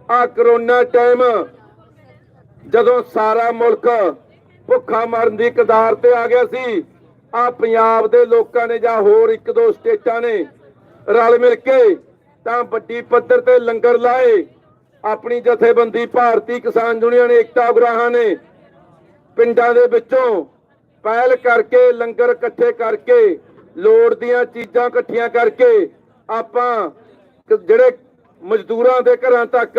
ਆ ਕਰੋਨਾ ਟਾਈਮ ਜਦੋਂ ਸਾਰਾ ਮੁਲਕ ਭੁੱਖਾ ਮਰਨ ਦੀ ਕਦਾਰ ਤੇ ਆ ਗਿਆ ਸੀ ਆ ਪੰਜਾਬ ਦੇ ਲੋਕਾਂ ਨੇ ਜਾਂ ਹੋਰ ਇੱਕ ਦੋ ਸਟੇਟਾਂ ਨੇ ਰਲ ਮਿਲ ਕੇ ਤਾਂ ਵੱਡੀ ਪੱਧਰ ਤੇ ਲੰਗਰ ਲਾਏ। ਆਪਣੀ ਜਥੇਬੰਦੀ ਭਾਰਤੀ ਕਿਸਾਨ ਯੂਨੀਅਨ ਏਕਤਾ ਉਗਰਾਹਾਂ ਨੇ ਪਿੰਡਾਂ ਦੇ ਵਿੱਚੋਂ ਪਹਿਲ ਕਰਕੇ ਲੰਗਰ ਇਕੱਠੇ ਕਰਕੇ ਲੋੜ ਦੀਆਂ ਚੀਜ਼ਾਂ ਇਕੱਠੀਆਂ ਕਰਕੇ ਆਪਾਂ ਜਿਹੜੇ ਮਜ਼ਦੂਰਾਂ ਦੇ ਘਰਾਂ ਤੱਕ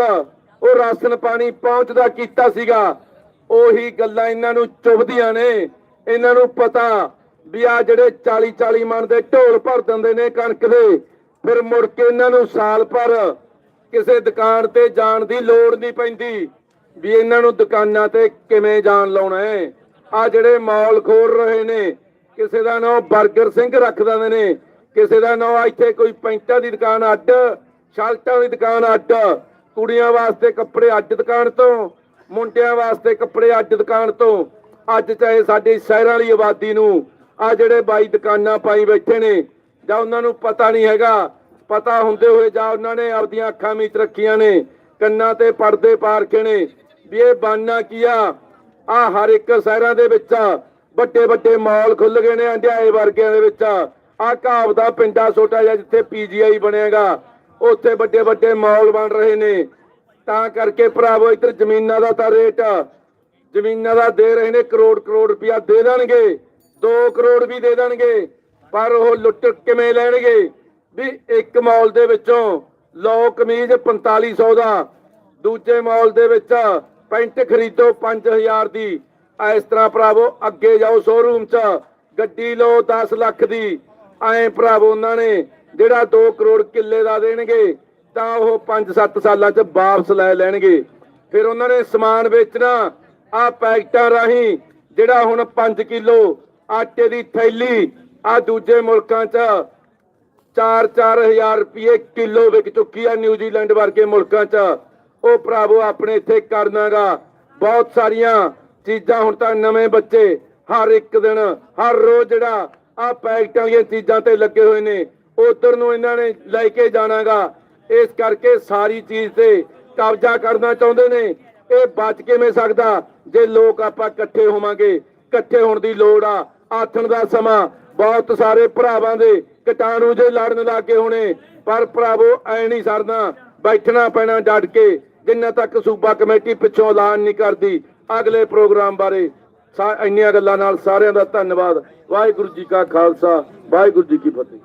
ਉਹ ਰਾਸ਼ਨ ਪਾਣੀ ਪਹੁੰਚਦਾ ਕੀਤਾ ਸੀਗਾ, ਉਹੀ ਗੱਲਾਂ ਇਹਨਾਂ ਨੂੰ ਚੁਭਦੀਆਂ ਨੇ। ਇਹਨਾਂ ਨੂੰ ਪਤਾ ਵੀ ਆ ਜਿਹੜੇ 40 40 ਮਣ ਦੇ ਢੋਲ ਭਰ ਦਿੰਦੇ ਨੇ ਕਣਕ ਦੇ, ਫਿਰ ਮੁੜ ਕੇ ਇਹਨਾਂ ਨੂੰ ਸਾਲ ਭਰ ਕਿਸੇ ਦੁਕਾਨ ਤੇ ਜਾਣ ਦੀ ਲੋੜ ਨਹੀਂ ਪੈਂਦੀ ਵੀ ਇਹਨਾਂ ਨੂੰ ਦੁਕਾਨਾਂ ਤੇ ਕਿਵੇਂ ਜਾਣ ਲਾਉਣਾ ਹੈ। ਆ ਜਿਹੜੇ ਮਾਲ ਖੋਲ ਰਹੇ ਨੇ, ਕਿਸੇ ਦਾ ਨਾਮ ਬਰਗਰ ਸਿੰਘ ਰੱਖ ਦਿੰਦੇ ਨੇ। ਕਿਸੇ ਦਾ ਨਾਂ ਇੱਥੇ ਕੋਈ ਪੈਂਟਾਂ ਦੀ ਦੁਕਾਨ ਅੱਡ, ਸ਼ਰਟਾਂ ਦੀ ਦੁਕਾਨ ਅੱਡ, ਕੁੜੀਆਂ ਵਾਸਤੇ ਕੱਪੜੇ ਅੱਡ ਦੁਕਾਨ ਤੋਂ, ਮੁੰਡਿਆਂ ਵਾਸਤੇ ਕੱਪੜੇ ਅੱਡ ਦੁਕਾਨ ਤੋਂ। ਅੱਜ ਚਾਹੇ ਸਾਡੇ ਸ਼ਹਿਰਾਂ ਵਾਲੀ ਆਬਾਦੀ ਨੂੰ ਆ ਜਿਹੜੇ ਬਾਈ ਦੁਕਾਨਾਂ ਪਾਈ ਬੈਠੇ ਨੇ, ਜਾਂ ਉਹਨਾਂ ਨੂੰ ਪਤਾ ਨਹੀਂ ਹੈਗਾ, ਪਤਾ ਹੁੰਦੇ ਹੋਏ ਜਾਂ ਉਹਨਾਂ ਨੇ ਆਪਦੀਆਂ ਅੱਖਾਂ ਵਿੱਚ ਰੱਖੀਆਂ ਨੇ, ਕੰਨਾਂ ਤੇ ਪਰਦੇ ਪਾ ਨੇ, ਵੀ ਇਹ ਬਾਨਾ ਕੀਆ ਆ? ਹਰ ਇੱਕ ਸ਼ਹਿਰਾਂ ਦੇ ਵਿੱਚ ਵੱਡੇ ਵੱਡੇ ਮਾਲ ਖੁੱਲ ਗਏ ਨੇ ਹੰਡਿਆਏ ਵਰਗਿਆਂ ਦੇ ਵਿੱਚ ਆ ਘਾਵ ਦਾ ਪਿੰਡਾ ਛੋਟਾ ਜਿਹਾ ਜਿੱਥੇ ਪੀਜੀਆਈ ਬਣੇਗਾ ਉੱਥੇ ਵੱਡੇ ਵੱਡੇ ਮਾਲ ਬਣ ਰਹੇ ਨੇ। ਤਾਂ ਕਰਕੇ ਭਰਾਵੋ, ਇੱਧਰ ਜ਼ਮੀਨਾਂ ਦਾ ਤਾਂ ਰੇਟ ਜ਼ਮੀਨਾਂ ਦਾ ਦੇ ਰਹੇ ਨੇ ਕਰੋੜ ਕਰੋੜ ਰੁਪਇਆ ਦੇ ਦੇਣਗੇ। 2 ਕਰੋੜ ਵੀ ਦੇ ਦੇਣਗੇ। ਪਰ ਉਹ ਲੁੱਟ ਕਿਵੇਂ ਲੈਣਗੇ? ਵੀ ਇੱਕ ਮਾਲ ਦੇ ਵਿੱਚੋਂ ਲਓ ਕਮੀਜ਼ 4500 ਦਾ, ਦੂਜੇ ਮਾਲ ਦੇ ਵਿੱਚ ਪੈਂਟ ਖਰੀਦੋ 5000 ਦੀ। ਇਸ ਤਰ੍ਹਾਂ ਭਰਾਵੋ, ਅੱਗੇ ਜਾਓ ਸ਼ੋਰੂਮ 'ਚ। ਗੱਡੀ ਲਓ 10 ਲੱਖ ਦੀ। ਐਂ ਭਰਾਵੋ ਉਹਨਾਂ ਨੇ, ਜਿਹੜਾ 2 ਕਰੋੜ ਕਿੱਲੇ ਦਾ ਦੇਣਗੇ, ਤਾਂ ਉਹ 5-7 ਸਾਲਾਂ 'ਚ ਵਾਪਸ ਲੈ ਲੈਣਗੇ। ਫਿਰ ਉਹਨਾਂ ਨੇ ਸਮਾਨ ਵੇਚਣਾ, ਆ ਪੈਕਟਾਂ ਰਾਹੀਂ, ਜਿਹੜਾ ਹੁਣ 5 ਕਿਲੋ ਆਟੇ ਦੀ ਥੈਲੀ, ਆ ਦੂਜੇ ਮੁਲਕਾਂ 'ਚ 4-4 ਹਜ਼ਾਰ ਰੁਪਏ ਕਿਲੋ ਵਿਕ ਚੁੱਕੀ ਆ ਨਿਊਜ਼ੀਲੈਂਡ ਵਰਗੇ ਮੁਲਕਾਂ 'ਚ। ਉਹ ਭਰਾਵੋ ਆਪਣੇ ਇੱਥੇ ਕਰਨਾਗਾ, ਬਹੁਤ ਸਾਰੀਆਂ ਚੀਜ਼ਾਂ ਹੁਣ ਤਾਂ ਨਵੇਂ ਬੱਚੇ, ਹਰ ਇੱਕ ਦਿਨ, ਹਰ ਰੋਜ਼ ਜਿਹੜਾ ਆ ਪੈਕਟਾਂ ਦੀਆਂ ਚੀਜ਼ਾਂ ਤੇ ਲੱਗੇ ਹੋਏ ਨੇ। ਉਧਰ ਨੂੰ ਇਹਨਾਂ ਨੇ ਲੈ ਕੇ ਜਾਣਾਗਾ। ਇਸ ਕਰਕੇ ਸਾਰੀ ਚੀਜ਼ ਤੇ ਕਬਜ਼ਾ ਕਰਨਾ ਚਾਹੁੰਦੇ ਨੇ। ਇਹ ਬਚ ਕਿਵੇਂ ਸਕਦਾ? ਜੇ ਲੋਕ ਆਪਾਂ ਇਕੱਠੇ ਹੋਵਾਂਗੇ, ਇਕੱਠੇ ਹੋਣ ਦੀ ਲੋੜ ਆ, ਆਥਣ ਦਾ ਸਮਾਂ। ਬਹੁਤ ਸਾਰੇ ਭਰਾਵਾਂ ਦੇ ਕਟਾਣੂ ਜੇ ਲੜਨ ਲੱਗੇ ਹੋਣੇ, ਪਰ ਭਰਾਵੋ, ਐ ਨਹੀਂ ਸਰਨਾ। ਬੈਠਣਾ ਪੈਣਾ ਡਟ ਕੇ, ਜਿੰਨਾ ਤੱਕ ਸੂਬਾ ਕਮੇਟੀ ਪਿੱਛੋਂ ਐਲਾਨ ਨਹੀਂ ਕਰਦੀ। ਅਗਲੇ ਪ੍ਰੋਗਰਾਮ ਬਾਰੇ ਇੰਨੀਆਂ ਗੱਲਾਂ ਨਾਲ ਸਾਰਿਆਂ ਦਾ ਧੰਨਵਾਦ। ਵਾਹਿਗੁਰੂ ਜੀ ਕਾ ਖਾਲਸਾ ਵਾਹਿਗੁਰੂ ਜੀ ਕੀ ਫਤਿਹ।